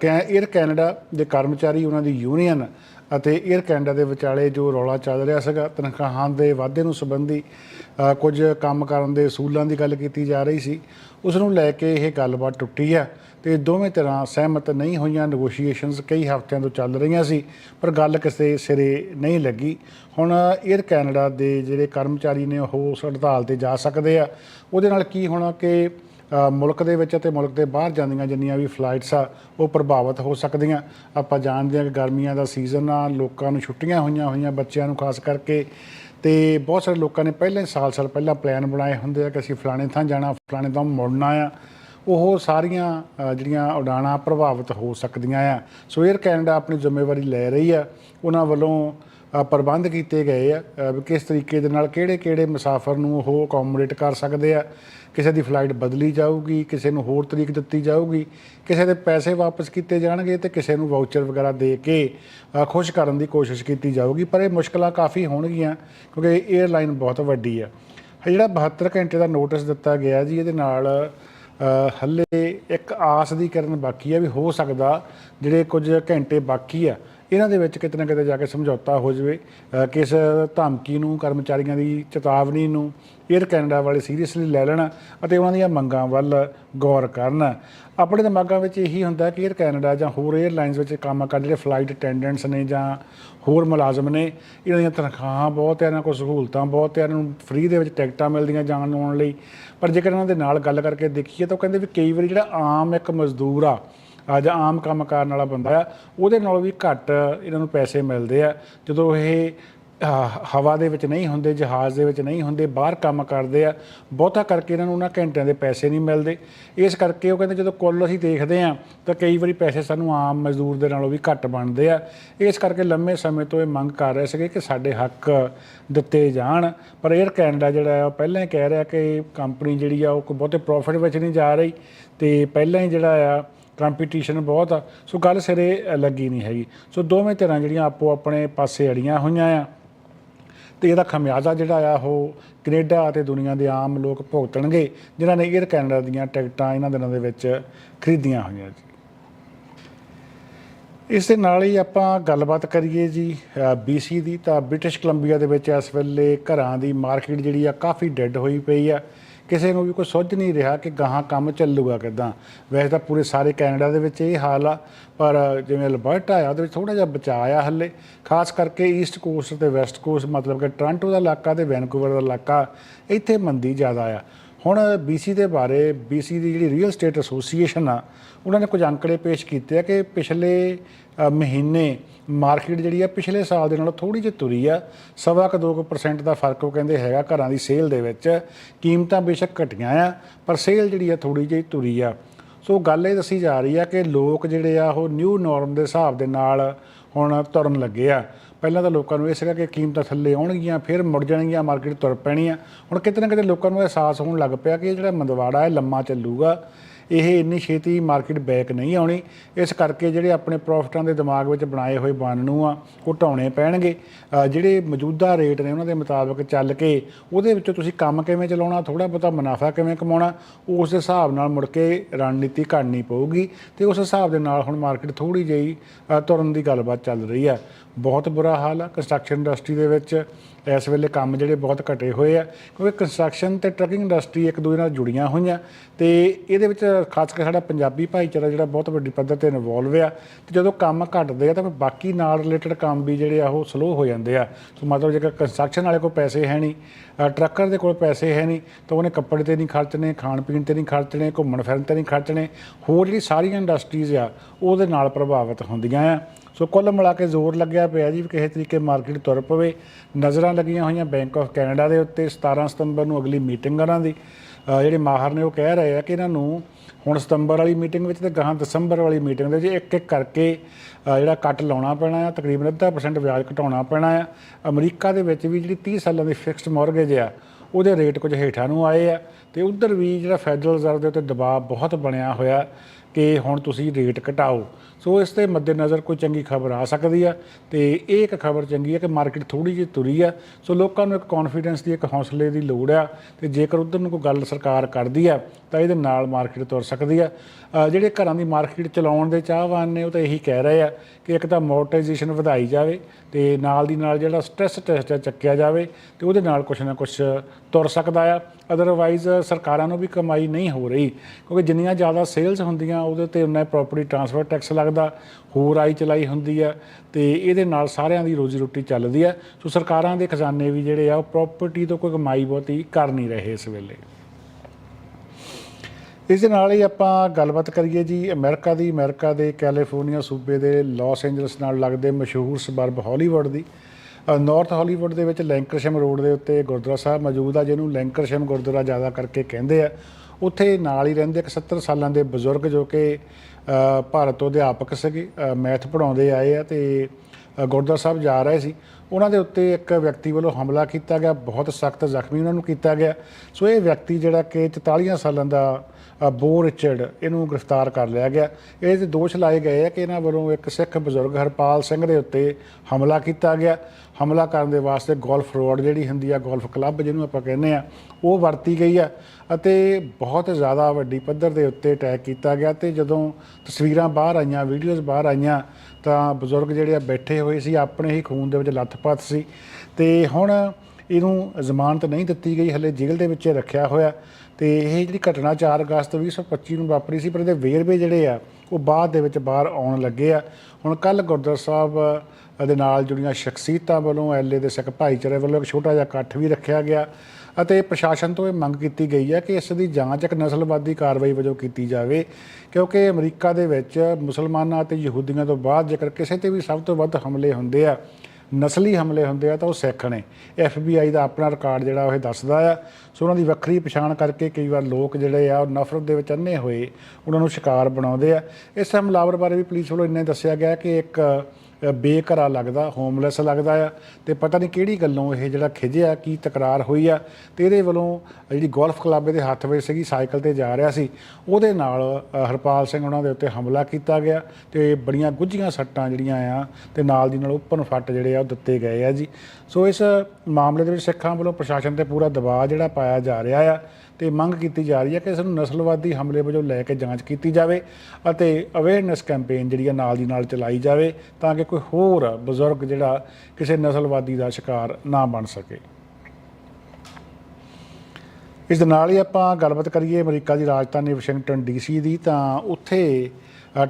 ਕਿ 에ਅਰ ਕੈਨੇਡਾ ਦੇ ਕਰਮਚਾਰੀ, ਉਹਨਾਂ ਦੀ ਯੂਨੀਅਨ ਅਤੇ 에ਅਰ ਕੈਨੇਡਾ ਦੇ ਵਿਚਾਲੇ ਜੋ ਰੌਲਾ ਚੱਲ ਰਿਹਾ ਸੀਗਾ, ਤਨਖਾਹਾਂ ਦੇ ਵਾਧੇ ਨੂੰ ਸੰਬੰਧੀ ਕੁਝ ਕੰਮ ਕਰਨ ਦੇ ਅਸੂਲਾਂ ਦੀ ਗੱਲ ਕੀਤੀ ਜਾ ਰਹੀ ਸੀ ਉਸ ਨੂੰ ਲੈ ਕੇ ਇਹ ਗੱਲਬਾਤ ਟੁੱਟੀ ਆ ਤੇ ਦੋਵੇਂ ਤਰ੍ਹਾਂ ਸਹਿਮਤ ਨਹੀਂ ਹੋਈਆਂ ਨੈਗੋਸ਼ੀਏਸ਼ਨਸ ਕਈ ਹਫ਼ਤਿਆਂ ਤੋਂ ਚੱਲ ਰਹੀਆਂ ਸੀ, ਪਰ ਗੱਲ ਕਿਸੇ ਸਿਰੇ ਨਹੀਂ ਲੱਗੀ। ਹੁਣ 에ਅਰ ਕੈਨੇਡਾ ਦੇ ਜਿਹੜੇ ਕਰਮਚਾਰੀ ਨੇ, ਉਹ ਉਸ ਹੜਤਾਲ ਤੇ ਜਾ ਸਕਦੇ ਆ। ਉਹਦੇ ਨਾਲ ਕੀ ਹੋਣਾ ਕਿ ਮੁਲਕ ਦੇ ਵਿੱਚ ਅਤੇ ਮੁਲਕ ਦੇ ਬਾਹਰ ਜਾਂਦੀਆਂ ਜਿੰਨੀਆਂ ਵੀ ਫਲਾਈਟਸ ਆ, ਉਹ ਪ੍ਰਭਾਵਿਤ ਹੋ ਸਕਦੀਆਂ। ਆਪਾਂ ਜਾਣਦੇ ਹਾਂ ਕਿ ਗਰਮੀਆਂ ਦਾ ਸੀਜ਼ਨ ਆ, ਲੋਕਾਂ ਨੂੰ ਛੁੱਟੀਆਂ ਹੋਈਆਂ ਹੋਈਆਂ ਬੱਚਿਆਂ ਨੂੰ ਖਾਸ ਕਰਕੇ। ਤੇ ਬਹੁਤ ਸਾਰੇ ਲੋਕਾਂ ਨੇ ਪਹਿਲਾਂ ਸਾਲ-ਸਾਲ ਪਹਿਲਾਂ ਪਲਾਨ ਬਣਾਏ ਹੁੰਦੇ ਆ ਕਿ ਅਸੀਂ ਫਲਾਣੇ ਥਾਂ ਜਾਣਾ, ਫਲਾਣੇ ਥਾਂ ਮੁੜਨਾ ਆ। ਉਹ ਸਾਰੀਆਂ ਜਿਹੜੀਆਂ ਉਡਾਣਾਂ ਪ੍ਰਭਾਵਿਤ ਹੋ ਸਕਦੀਆਂ ਆ। ਸੋ 에ਅਰ ਕੈਨੇਡਾ ਆਪਣੀ ਜ਼ਿੰਮੇਵਾਰੀ ਲੈ ਰਹੀ ਆ। ਉਹਨਾਂ ਵੱਲੋਂ ਪ੍ਰਬੰਧ ਕੀਤੇ ਗਏ ਆ। ਵੀ ਕਿਸ ਤਰੀਕੇ ਦੇ ਨਾਲ ਕਿਹੜੇ-ਕਿਹੜੇ ਮੁਸਾਫਰ ਨੂੰ ਉਹ ਅਕੋਮੋਡੇਟ ਕਰ ਸਕਦੇ ਆ। ਕਿਸੇ ਦੀ ਫਲਾਈਟ ਬਦਲੀ ਜਾਊਗੀ ਕਿਸੇ ਨੂੰ ਹੋਰ ਤਰੀਕ ਦਿੱਤੀ ਜਾਊਗੀ ਕਿਸੇ ਦੇ ਪੈਸੇ ਵਾਪਸ ਕੀਤੇ ਜਾਣਗੇ ਤੇ ਕਿਸੇ ਨੂੰ ਵਾਊਚਰ ਵਗੈਰਾ ਦੇ ਕੇ ਖੁਸ਼ ਕਰਨ ਦੀ ਕੋਸ਼ਿਸ਼ ਕੀਤੀ ਜਾਊਗੀ। ਪਰ ਇਹ ਮੁਸ਼ਕਲਾਂ ਕਾਫੀ ਹੋਣਗੀਆਂ ਕਿਉਂਕਿ 에ਅਰਲਾਈਨ ਬਹੁਤ ਵੱਡੀ ਆ। ਜਿਹੜਾ 72 ਘੰਟੇ ਦਾ ਨੋਟਿਸ ਦਿੱਤਾ ਗਿਆ ਜੀ ਇਹਦੇ ਨਾਲ ਅ, ਹੱਲੇ ਇੱਕ ਆਸ ਦੀ ਕਰਨ ਬਾਕੀ ਆ ਵੀ ਹੋ ਸਕਦਾ ਜਿਹੜੇ ਕੁਝ ਘੰਟੇ ਬਾਕੀ ਆ, ਇਹਨਾਂ ਦੇ ਵਿੱਚ ਕਿਤੇ ਨਾ ਕਿਤੇ ਜਾ ਕੇ ਸਮਝੌਤਾ ਹੋ ਜਾਵੇ ਕਿਸ ਧਮਕੀ ਨੂੰ, ਕਰਮਚਾਰੀਆਂ ਦੀ ਚੇਤਾਵਨੀ ਨੂੰ 에ਅਰ ਕੈਨੇਡਾ ਵਾਲੇ ਸੀਰੀਅਸਲੀ ਲੈ ਲੈਣ ਅਤੇ ਉਹਨਾਂ ਦੀਆਂ ਮੰਗਾਂ ਵੱਲ ਗੌਰ ਕਰਨ। ਆਪਣੇ ਦਿਮਾਗਾਂ ਵਿੱਚ ਇਹੀ ਹੁੰਦਾ ਕਿ 에ਅਰ ਕੈਨੇਡਾ ਜਾਂ ਹੋਰ 에ਅਰਲਾਈਨਸ ਵਿੱਚ ਕੰਮ ਕਰ ਜਿਹੜੇ ਫਲਾਈਟ ਅਟੈਂਡੈਂਟਸ ਨੇ ਜਾਂ ਹੋਰ ਮੁਲਾਜ਼ਮ ਨੇ, ਇਹਨਾਂ ਦੀਆਂ ਤਨਖਾਹਾਂ ਬਹੁਤ ਹੈ ਇਹਨਾਂ ਕੋਲ ਸਹੂਲਤਾਂ ਬਹੁਤ ਹੈ ਇਹਨਾਂ ਨੂੰ ਫ੍ਰੀ ਦੇ ਵਿੱਚ ਟਿਕਟਾਂ ਮਿਲਦੀਆਂ ਜਾਣ ਆਉਣ ਲਈ। ਪਰ ਜੇਕਰ ਇਹਨਾਂ ਦੇ ਨਾਲ ਗੱਲ ਕਰਕੇ ਦੇਖੀਏ ਤਾਂ ਕਹਿੰਦੇ ਵੀ ਕਈ ਵਾਰੀ ਜਿਹੜਾ ਆਮ ਇੱਕ ਮਜ਼ਦੂਰ ਆ ਅੱਜ ਆਮ ਕੰਮ ਕਰਨ ਵਾਲਾ ਬੰਦਾ ਆ ਉਹਦੇ ਨਾਲੋਂ ਵੀ ਘੱਟ ਇਹਨਾਂ ਨੂੰ ਪੈਸੇ ਮਿਲਦੇ ਆ। ਜਦੋਂ ਇਹ ਅਹ, ਹਵਾ ਦੇ ਵਿੱਚ ਨਹੀਂ ਹੁੰਦੇ ਜਹਾਜ਼ ਦੇ ਵਿੱਚ ਨਹੀਂ ਹੁੰਦੇ ਬਾਹਰ ਕੰਮ ਕਰਦੇ ਆ ਬਹੁਤਾ ਕਰਕੇ ਇਹਨਾਂ ਨੂੰ ਉਹਨਾਂ ਘੰਟਿਆਂ ਦੇ ਪੈਸੇ ਨਹੀਂ ਮਿਲਦੇ। ਇਸ ਕਰਕੇ ਉਹ ਕਹਿੰਦੇ ਜਦੋਂ ਕੁੱਲ ਅਸੀਂ ਦੇਖਦੇ ਆ ਤਾਂ ਕਈ ਵਾਰੀ ਪੈਸੇ ਸਾਨੂੰ ਆਮ ਮਜ਼ਦੂਰ ਦੇ ਨਾਲੋਂ ਵੀ ਘੱਟ ਬਣਦੇ ਆ। ਇਸ ਕਰਕੇ ਲੰਮੇ ਸਮੇਂ ਤੋਂ ਇਹ ਮੰਗ ਕਰ ਰਹੇ ਸੀਗੇ ਕਿ ਸਾਡੇ ਹੱਕ ਦਿੱਤੇ ਜਾਣ। ਪਰ 에ਅਰ ਕੈਨੇਡਾ ਜਿਹੜਾ ਆ ਉਹ ਪਹਿਲਾਂ ਹੀ ਕਹਿ ਰਿਹਾ ਕਿ ਕੰਪਨੀ ਜਿਹੜੀ ਆ ਉਹ ਬਹੁਤੇ ਪ੍ਰੋਫਿਟ ਵਿੱਚ ਨਹੀਂ ਜਾ ਰਹੀ। ਤੇ ਪਹਿਲਾਂ ਹੀ ਜਿਹੜਾ ਆ ਕੰਪੀਟੀਸ਼ਨ ਬਹੁਤ ਆ। ਸੋ ਗੱਲ ਸਿਰੇ ਲੱਗੀ ਨਹੀਂ ਹੈਗੀ। ਸੋ ਦੋਵੇਂ ਧਿਰਾਂ ਜਿਹੜੀਆਂ ਆਪੋ ਆਪਣੇ ਪਾਸੇ ਅੜੀਆਂ ਹੋਈਆਂ ਆ, ਤੇ ਇਹਦਾ ਖਮਿਆਜ਼ਾ ਜਿਹੜਾ ਆ, ਉਹ ਕੈਨੇਡਾ ਅਤੇ ਦੁਨੀਆ ਦੇ ਆਮ ਲੋਕ ਭੁਗਤਣਗੇ, ਜਿਨ੍ਹਾਂ ਨੇ 에ਅਰ ਕੈਨੇਡਾ ਦੀਆਂ ਟਿਕਟਾਂ ਇਹਨਾਂ ਦਿਨਾਂ ਦੇ ਵਿੱਚ ਖਰੀਦੀਆਂ ਹੋਈਆਂ ਜੀ। ਇਸ ਦੇ ਨਾਲ ਹੀ ਆਪਾਂ ਗੱਲਬਾਤ ਕਰੀਏ ਜੀ BC ਦੀ। ਤਾਂ ਬ੍ਰਿਟਿਸ਼ ਕੋਲੰਬੀਆ ਦੇ ਵਿੱਚ ਇਸ ਵੇਲੇ ਘਰਾਂ ਦੀ ਮਾਰਕੀਟ ਜਿਹੜੀ ਆ, ਕਾਫੀ ਡੈੱਡ ਹੋਈ ਪਈ ਆ। ਕਿਸੇ ਨੂੰ ਵੀ ਕੋਈ ਸੁੱਝ ਨਹੀਂ ਰਿਹਾ ਕਿ ਗਾਹਾਂ ਕੰਮ ਚੱਲੂਗਾ ਕਿਦਾਂ। ਵੈਸੇ ਤਾਂ ਪੂਰੇ ਸਾਰੇ ਕੈਨੇਡਾ ਦੇ ਵਿੱਚ ਇਹ ਹਾਲ ਆ, ਪਰ ਜਿਵੇਂ ਅਲਬਰਟਾ ਆ, ਉਹਦੇ ਵਿੱਚ ਥੋੜਾ ਜਿਹਾ ਬਚਾਅ ਆ ਹੱਲੇ। ਖਾਸ ਕਰਕੇ ਈਸਟ ਕੋਸਟ ਤੇ ਵੈਸਟ ਕੋਸਟ ਮਤਲਬ ਕਿ ਟੋਰਾਂਟੋ ਦਾ ਇਲਾਕਾ ਤੇ ਵੈਨਕੂਵਰ ਦਾ ਇਲਾਕਾ, ਇੱਥੇ ਮੰਦੀ ਜ਼ਿਆਦਾ ਆ। ਹੁਣ BC ਦੇ ਬਾਰੇ BC ਦੀ ਜਿਹੜੀ ਰੀਅਲ ਸਟੇਟ ਐਸੋਸੀਏਸ਼ਨ ਆ, ਉਹਨਾਂ ਨੇ ਕੁਝ ਅੰਕੜੇ ਪੇਸ਼ ਕੀਤੇ ਆ ਕਿ ਪਿਛਲੇ ਮਹੀਨੇ ਮਾਰਕੀਟ ਜਿਹੜੀ ਆ ਪਿਛਲੇ ਸਾਲ ਦੇ ਨਾਲੋਂ ਥੋੜੀ ਜਿਹੀ ਤੁਰੀ ਆ। ਸਵਾ ਕੁ ਦੋ ਕੁ percent ਦਾ ਫ਼ਰਕ ਉਹ ਕਹਿੰਦੇ ਹੈਗਾ ਘਰਾਂ ਦੀ ਸੇਲ ਦੇ ਵਿੱਚ। ਕੀਮਤਾਂ ਬੇਸ਼ੱਕ ਘਟੀਆਂ ਆ, ਪਰ ਸੇਲ ਜਿਹੜੀ ਆ ਥੋੜੀ ਜਿਹੀ ਤੁਰੀ ਆ। ਸੋ ਗੱਲ ਇਹ ਦੱਸੀ ਜਾ ਰਹੀ ਆ ਕਿ ਲੋਕ ਜਿਹੜੇ ਆ ਉਹ ਨਿਊ ਨਾਰਮ ਦੇ ਹਿਸਾਬ ਦੇ ਨਾਲ ਹੁਣ ਤੁਰਨ ਲੱਗੇ ਆ। ਪਹਿਲਾਂ ਤਾਂ ਲੋਕਾਂ ਨੂੰ ਇਹ ਸੀਗਾ ਕਿ ਕੀਮਤਾਂ ਥੱਲੇ ਆਉਣਗੀਆਂ, ਫਿਰ ਮੁੜ ਜਾਣਗੀਆਂ, ਮਾਰਕੀਟ ਤੁਰ ਪੈਣੀ ਆ। ਹੁਣ ਕਿਤੇ ਨਾ ਕਿਤੇ ਲੋਕਾਂ ਨੂੰ ਅਹਿਸਾਸ ਹੋਣ ਲੱਗ ਪਿਆ ਕਿ ਇਹ ਜਿਹੜਾ ਮੰਦਵਾੜਾ ਹੈ ਲੰਮਾ ਚੱਲੂਗਾ। ਇਹ ਇੰਨੀ ਛੇਤੀ ਮਾਰਕੀਟ ਬੈਕ ਨਹੀਂ ਆਉਣੀ। ਇਸ ਕਰਕੇ ਜਿਹੜੇ ਆਪਣੇ ਪ੍ਰੋਫਿਟਾਂ ਦੇ ਦਿਮਾਗ ਵਿੱਚ ਬਣਾਏ ਹੋਏ ਬਨ ਨੂੰ ਆ, ਉਹ ਢਾਉਣੇ ਪੈਣਗੇ। ਜਿਹੜੇ ਮੌਜੂਦਾ ਰੇਟ ਨੇ ਉਹਨਾਂ ਦੇ ਮੁਤਾਬਕ ਚੱਲ ਕੇ, ਉਹਦੇ ਵਿੱਚੋਂ ਤੁਸੀਂ ਕੰਮ ਕਿਵੇਂ ਚਲਾਉਣਾ ਥੋੜਾ ਬਹੁਤਾ ਮੁਨਾਫਾ ਕਿਵੇਂ ਕਮਾਉਣਾ, ਉਸ ਦੇ ਹਿਸਾਬ ਨਾਲ ਮੁੜ ਕੇ ਰਣਨੀਤੀ ਘੜਨੀ ਪਊਗੀ। ਤੇ ਉਸ ਹਿਸਾਬ ਦੇ ਨਾਲ ਹੁਣ ਮਾਰਕੀਟ ਥੋੜੀ ਜਿਹੀ ਤੁਰਨ ਦੀ ਗੱਲਬਾਤ ਚੱਲ ਰਹੀ ਆ। ਬਹੁਤ ਬੁਰਾ ਹਾਲ ਆ। ਕੰਸਟਰਕਸ਼ਨ ਇੰਡਸਟਰੀ ਦੇ ਵਿੱਚ ਇਸ ਵੇਲੇ ਕੰਮ ਜਿਹੜੇ ਬਹੁਤ ਘਟੇ ਹੋਏ ਆ। ਕਿਉਂਕਿ ਕੰਸਟਰਕਸ਼ਨ ਤੇ ਟਰੱਕਿੰਗ ਇੰਡਸਟਰੀ ਇੱਕ ਦੂਜੇ ਨਾਲ ਜੁੜੀਆਂ ਹੋਈਆਂ। ਤੇ ਇਹਦੇ ਵਿੱਚ ਖਾਸ ਕਰਕੇ ਸਾਡਾ ਪੰਜਾਬੀ ਭਾਈਚਾਰਾ ਜਿਹੜਾ ਬਹੁਤ ਵੱਡੀ ਪੱਧਰ ਤੇ ਇਨਵੋਲਵ ਆ। ਤੇ ਜਦੋਂ ਕੰਮ ਘਟਦੇ ਆ ਤਾਂ ਫਿਰ ਬਾਕੀ ਨਾਲ ਰਿਲੇਟਡ ਕੰਮ ਵੀ ਜਿਹੜੇ ਆ ਉਹ ਸਲੋ ਹੋ ਜਾਂਦੇ ਆ। ਸੋ ਮਤਲਬ ਜੇਕਰ ਕੰਸਟਰਕਸ਼ਨ ਵਾਲੇ ਕੋਲ ਪੈਸੇ ਹੈ ਨਹੀਂ ਟਰੱਕਰ ਦੇ ਕੋਲ ਪੈਸੇ ਹੈ ਨਹੀਂ, ਤਾਂ ਉਹਨੇ ਕੱਪੜੇ ਤੇ ਨਹੀਂ ਖਰਚਣੇ, ਖਾਣ ਪੀਣ ਤੇ ਨਹੀਂ ਖਰਚਣੇ, ਘੁੰਮਣ ਫਿਰਨ ਤੇ ਨਹੀਂ ਖਰਚਣੇ। ਹੋਰ ਜਿਹੜੀ ਸਾਰੀਆਂ ਇੰਡਸਟਰੀਜ਼ ਆ, ਉਹਦੇ ਨਾਲ ਪ੍ਰਭਾਵਿਤ ਹੁੰਦੀਆਂ ਆ। ਸੋ ਕੁੱਲ ਮਿਲਾ ਕੇ ਜ਼ੋਰ ਲੱਗਿਆ ਪਿਆ ਜੀ ਵੀ ਕਿਸੇ ਤਰੀਕੇ ਮਾਰਕੀਟ ਤੁਰ ਪਵੇ। ਨਜ਼ਰਾਂ ਲੱਗੀਆਂ ਹੋਈਆਂ ਬੈਂਕ ਆਫ ਕੈਨੇਡਾ ਦੇ ਉੱਤੇ 17 ਸਤੰਬਰ ਨੂੰ ਅਗਲੀ ਮੀਟਿੰਗ ਉਹਨਾਂ ਦੀ। ਜਿਹੜੇ ਮਾਹਰ ਨੇ ਉਹ ਕਹਿ ਰਹੇ ਆ ਕਿ ਇਹਨਾਂ ਨੂੰ ਹੁਣ ਸਤੰਬਰ ਵਾਲੀ ਮੀਟਿੰਗ ਵਿੱਚ ਤੇ ਗਾਹਾਂ ਦਸੰਬਰ ਵਾਲੀ ਮੀਟਿੰਗ ਦੇ ਵਿੱਚ ਇੱਕ ਇੱਕ ਕਰਕੇ ਜਿਹੜਾ ਕੱਟ ਲਾਉਣਾ ਪੈਣਾ ਆ, ਤਕਰੀਬਨ ਅੱਧਾ ਪਰਸੈਂਟ ਵਿਆਜ ਘਟਾਉਣਾ ਪੈਣਾ ਆ। ਅਮਰੀਕਾ ਦੇ ਵਿੱਚ ਵੀ ਜਿਹੜੀ 30 ਸਾਲਾਂ ਦੀ ਫਿਕਸਡ ਮਾਰਗੇਜ ਆ, ਉਹਦੇ ਰੇਟ ਕੁਝ ਹੇਠਾਂ ਨੂੰ ਆਏ ਆ। ਤੇ ਉਧਰ ਵੀ ਜਿਹੜਾ ਫੈਡਰਲ ਰਿਜ਼ਰਵ ਦੇ ਉੱਤੇ ਦਬਾਅ ਬਹੁਤ ਬਣਿਆ ਹੋਇਆ। ਕਿ ਹੁਣ ਤੁਸੀਂ ਰੇਟ ਘਟਾਓ। ਸੋ ਇਸ ਦੇ ਮੱਦੇਨਜ਼ਰ ਕੋਈ ਚੰਗੀ ਖਬਰ ਆ ਸਕਦੀ ਆ ਤੇ ਇਹ ਇੱਕ ਖਬਰ ਚੰਗੀ ਹੈ ਕਿ ਮਾਰਕੀਟ ਥੋੜੀ ਜਿਹੀ ਤੁਰੀ ਆ। ਸੋ ਲੋਕਾਂ ਨੂੰ ਇੱਕ ਕੌਨਫੀਡੈਂਸ ਦੀ ਇੱਕ ਹੌਸਲੇ ਦੀ ਲੋੜ ਆ ਤੇ ਜੇਕਰ ਉਧਰ ਨੂੰ ਕੋਈ ਗੱਲ ਸਰਕਾਰ ਕਰਦੀ ਆ ਤਾਂ ਇਹਦੇ ਨਾਲ ਮਾਰਕੀਟ ਤੁਰ ਸਕਦੀ ਆ। ਜਿਹੜੇ ਘਰਾਂ ਦੀ ਮਾਰਕੀਟ ਚਲਾਉਣ ਦੇ ਚਾਹਵਾਨ ਨੇ, ਉਹ ਤਾਂ ਇਹੀ ਕਹਿ ਰਹੇ ਆ ਕਿ ਇੱਕ ਤਾਂ ਮੋਰਟਾਈਜੇਸ਼ਨ ਵਧਾਈ ਜਾਵੇ ਤੇ ਨਾਲ ਦੀ ਨਾਲ ਜਿਹੜਾ ਸਟ੍ਰੈਸ ਟੈਸਟ ਚੱਕਿਆ ਜਾਵੇ ਤੇ ਉਹਦੇ ਨਾਲ ਕੁਛ ਨਾ ਕੁਛ ਤੁਰ ਸਕਦਾ ਆ। ਅਦਰਵਾਈਜ਼ ਸਰਕਾਰਾਂ ਨੂੰ ਵੀ ਕਮਾਈ ਨਹੀਂ ਹੋ ਰਹੀ, ਕਿਉਂਕਿ ਜਿੰਨੀਆਂ ਜ਼ਿਆਦਾ ਸੇਲਸ ਹੁੰਦੀਆਂ, ਉਹਦੇ ਤੇ ਉਨਾ ਪ੍ਰਾਪਰਟੀ ਟਰਾਂਸਫਰ ਟੈਕਸ ਲੱਗਦਾ, ਹੋਰ ਆਈ ਚਲਾਈ ਹੁੰਦੀ ਆ ਤੇ ਇਹਦੇ ਨਾਲ ਸਾਰਿਆਂ ਦੀ ਰੋਜੀ ਰੋਟੀ ਚੱਲਦੀ ਆ। ਸੋ ਸਰਕਾਰਾਂ ਦੇ ਖਜ਼ਾਨੇ ਵੀ ਜਿਹੜੇ ਆ, ਉਹ ਪ੍ਰਾਪਰਟੀ ਤੋਂ ਕੋਈ ਕਮਾਈ ਬਹੁਤੀ ਕਰ ਨਹੀਂ ਰਹੇ ਇਸ ਵੇਲੇ। ਇਸ ਦੇ ਨਾਲ ਹੀ ਆਪਾਂ ਗੱਲਬਾਤ ਕਰੀਏ ਜੀ, ਅਮਰੀਕਾ ਦੀ, ਅਮਰੀਕਾ ਦੇ ਕੈਲੀਫੋਰਨੀਆ ਸੂਬੇ ਦੇ ਲਾਸ ਐਂਜਲਸ ਨਾਲ ਲੱਗਦੇ ਮਸ਼ਹੂਰ ਸਬਰਬ ਹਾਲੀਵੁੱਡ ਦੀ। ਨਾਰਥ ਹਾਲੀਵੁੱਡ ਦੇ ਵਿੱਚ ਲੈਂਕਰਸ਼ਮ ਰੋਡ ਦੇ ਉੱਤੇ ਗੁਰਦੁਆਰਾ ਸਾਹਿਬ ਮੌਜੂਦ ਆ, ਜਿਹਨੂੰ ਲੈਂਕਰਸ਼ਮ ਗੁਰਦੁਆਰਾ ਜ਼ਿਆਦਾ ਕਰਕੇ ਕਹਿੰਦੇ ਆ। ਉੱਥੇ ਨਾਲ ਹੀ ਰਹਿੰਦੇ ਇੱਕ 70 ਸਾਲਾਂ ਦੇ ਬਜ਼ੁਰਗ ਜੋ ਕਿ ਭਾਰਤ ਤੋਂ ਅਧਿਆਪਕ ਸੀਗੇ ਮੈਥ ਪੜਾਉਂਦੇ ਆਏ ਆ ਤੇ ਗੁਰਦੁਆਰਾ ਸਾਹਿਬ ਜਾ ਰਹੇ ਸੀ। ਉਹਨਾਂ ਦੇ ਉੱਤੇ ਇੱਕ ਵਿਅਕਤੀ ਵੱਲੋਂ ਹਮਲਾ ਕੀਤਾ ਗਿਆ, ਬਹੁਤ ਸਖਤ ਜ਼ਖਮੀ ਉਹਨਾਂ ਨੂੰ ਕੀਤਾ ਗਿਆ। ਸੋ ਇਹ ਵਿਅਕਤੀ ਜਿਹੜਾ ਕਿ 44 ਸਾਲਾਂ ਦਾ ਬੋ ਰਿਚਰਡ ਇਹਨੂੰ ਗ੍ਰਿਫਤਾਰ ਕਰ ਲਿਆ ਗਿਆ। ਇਹ ਤੇ ਦੋਸ਼ ਲਾਏ ਗਏ ਆ ਕਿ ਇਹਨਾਂ ਵੱਲੋਂ ਇੱਕ ਸਿੱਖ ਬਜ਼ੁਰਗ ਹਰਪਾਲ ਸਿੰਘ ਦੇ ਉੱਤੇ ਹਮਲਾ ਕੀਤਾ ਗਿਆ। ਹਮਲਾ ਕਰਨ ਦੇ ਵਾਸਤੇ ਗੋਲਫ ਰੋਡ, ਜਿਹੜੀ ਹੁੰਦੀ ਆ ਗੋਲਫ ਕਲੱਬ ਜਿਹਨੂੰ ਆਪਾਂ ਕਹਿੰਦੇ ਆ, ਉਹ ਵਰਤੀ ਗਈ ਆ ਅਤੇ ਬਹੁਤ ਜ਼ਿਆਦਾ ਵੱਡੀ ਪੱਧਰ ਦੇ ਉੱਤੇ ਅਟੈਕ ਕੀਤਾ ਗਿਆ ਤੇ ਜਦੋਂ ਤਸਵੀਰਾਂ ਬਾਹਰ ਆਈਆਂ, ਵੀਡੀਓਜ਼ ਬਾਹਰ ਆਈਆਂ, ਤਾਂ ਬਜ਼ੁਰਗ ਜਿਹੜੇ ਆ ਬੈਠੇ ਹੋਏ ਸੀ, ਆਪਣੇ ਹੀ ਖੂਨ ਦੇ ਵਿੱਚ ਲੱਥਪੱਥ ਸੀ। ਤੇ ਹੁਣ ਇਹਨੂੰ ਜ਼ਮਾਨਤ ਨਹੀਂ ਦਿੱਤੀ ਗਈ, ਹਲੇ ਜੇਲ੍ਹ ਦੇ ਵਿੱਚ ਰੱਖਿਆ ਹੋਇਆ। ਤੇ ਇਹ ਜਿਹੜੀ ਘਟਨਾ 4 ਅਗਸਤ 2025 ਨੂੰ ਵਾਪਰੀ ਸੀ, ਪਰ ਇਹਦੇ ਵੇਰਵੇ ਜਿਹੜੇ ਆ, ਉਹ ਬਾਅਦ ਦੇ ਵਿੱਚ ਬਾਹਰ ਆਉਣ ਲੱਗੇ ਆ। ਹੁਣ ਕੱਲ ਗੁਰਦੁਆਰਾ ਸਾਹਿਬ ਦੇ ਨਾਲ ਜੁੜੀਆਂ ਸ਼ਖਸੀਅਤਾਂ ਵੱਲੋਂ ਐਲਏ ਦੇ ਸਿੱਖ ਭਾਈਚਾਰੇ ਵੱਲੋਂ ਇੱਕ ਛੋਟਾ ਜਿਹਾ ਇਕੱਠ ਵੀ ਰੱਖਿਆ ਗਿਆ ਅਤੇ ਪ੍ਰਸ਼ਾਸਨ ਤੋਂ ਇਹ ਮੰਗ ਕੀਤੀ ਗਈ ਹੈ ਕਿ ਇਸ ਦੀ ਜਾਂਚ ਇੱਕ ਨਸਲਵਾਦੀ ਕਾਰਵਾਈ ਵਜੋਂ ਕੀਤੀ ਜਾਵੇ, ਕਿਉਂਕਿ ਅਮਰੀਕਾ ਦੇ ਵਿੱਚ ਮੁਸਲਮਾਨਾਂ ਅਤੇ ਯਹੂਦੀਆਂ ਤੋਂ ਬਾਅਦ ਜੇਕਰ ਕਿਸੇ ਤੇ ਵੀ ਸਭ ਤੋਂ ਵੱਧ ਹਮਲੇ ਹੁੰਦੇ ਆ ਨਸਲੀ ਹਮਲੇ ਹੁੰਦੇ ਆ ਤਾਂ ਉਹ ਸਿੱਖ ਨੇ। FBI ਦਾ ਆਪਣਾ ਰਿਕਾਰਡ ਜਿਹੜਾ ਉਹ ਇਹ ਦੱਸਦਾ ਆ। ਸੋ ਉਹਨਾਂ ਦੀ ਵੱਖਰੀ ਪਛਾਣ ਕਰਕੇ ਕਈ ਵਾਰ ਲੋਕ ਜਿਹੜੇ ਆ, ਉਹ ਨਫ਼ਰਤ ਦੇ ਵਿੱਚ ਅੰਨੇ ਹੋਏ, ਉਹਨਾਂ ਨੂੰ ਸ਼ਿਕਾਰ ਬਣਾਉਂਦੇ ਆ। ਇਸ ਹਮਲਾਵਰ ਬਾਰੇ ਵੀ ਪੁਲਿਸ ਵੱਲੋਂ ਇੰਨੇ ਦੱਸਿਆ ਗਿਆ ਕਿ ਇੱਕ ਬੇਘਰਾ ਲੱਗਦਾ ਹੋਮਲੈਸ ਲੱਗਦਾ ਆ। ਤੇ ਪਤਾ ਨਹੀਂ ਕਿਹੜੀ ਗੱਲੋਂ ਇਹ ਜਿਹੜਾ ਖਿਜਿਆ ਕੀ ਤਕਰਾਰ ਹੋਈ ਆ। ਤੇ ਇਹਦੇ ਵੱਲੋਂ ਜਿਹੜੀ ਗੋਲਫ ਕਲੱਬ ਇਹਦੇ ਹੱਥ ਵਿੱਚ ਸੀਗੀ, ਸਾਈਕਲ ਤੇ ਜਾ ਰਿਹਾ ਸੀ। ਉਹਦੇ ਨਾਲ ਹਰਪਾਲ ਸਿੰਘ ਉਹਨਾਂ ਦੇ ਉੱਤੇ ਹਮਲਾ ਕੀਤਾ ਗਿਆ। ਤੇ ਬੜੀਆਂ ਗੁੱਝੀਆਂ ਸੱਟਾਂ ਜਿਹੜੀਆਂ ਆ, ਤੇ ਨਾਲ ਦੀ ਨਾਲ ਉੱਪਰ ਫੱਟ ਜਿਹੜੇ ਆ, ਉਹ ਦਿੱਤੇ ਗਏ ਆ ਜੀ। ਸੋ ਇਸ ਮਾਮਲੇ ਦੇ ਵਿੱਚ ਸਿੱਖਾਂ ਵੱਲੋਂ ਪ੍ਰਸ਼ਾਸਨ ਤੇ ਪੂਰਾ ਦਬਾਅ ਜਿਹੜਾ ਪਾਇਆ ਜਾ ਰਿਹਾ ਆ। ਤੇ ਮੰਗ ਕੀਤੀ ਜਾ ਰਹੀ ਹੈ ਕਿ ਇਸ ਨੂੰ ਨਸਲਵਾਦੀ ਹਮਲੇ ਵਜੋਂ ਲੈ ਕੇ ਜਾਂਚ ਕੀਤੀ ਜਾਵੇ ਅਤੇ ਅਵੇਅਰਨੈਸ ਕੈਂਪੇਨ ਜਿਹੜੀ ਆ ਨਾਲ ਦੀ ਨਾਲ ਚਲਾਈ ਜਾਵੇ ਤਾਂ ਕਿ ਕੋਈ ਹੋਰ ਬਜ਼ੁਰਗ ਜਿਹੜਾ ਕਿਸੇ ਨਸਲਵਾਦੀ ਦਾ ਸ਼ਿਕਾਰ ਨਾ ਬਣ ਸਕੇ। ਇਸ ਦੇ ਨਾਲ ਹੀ ਆਪਾਂ ਗੱਲਬਾਤ ਕਰੀਏ ਅਮਰੀਕਾ ਦੀ ਰਾਜਧਾਨੀ ਵਾਸ਼ਿੰਗਟਨ ਡੀਸੀ ਦੀ ਤਾਂ ਉੱਥੇ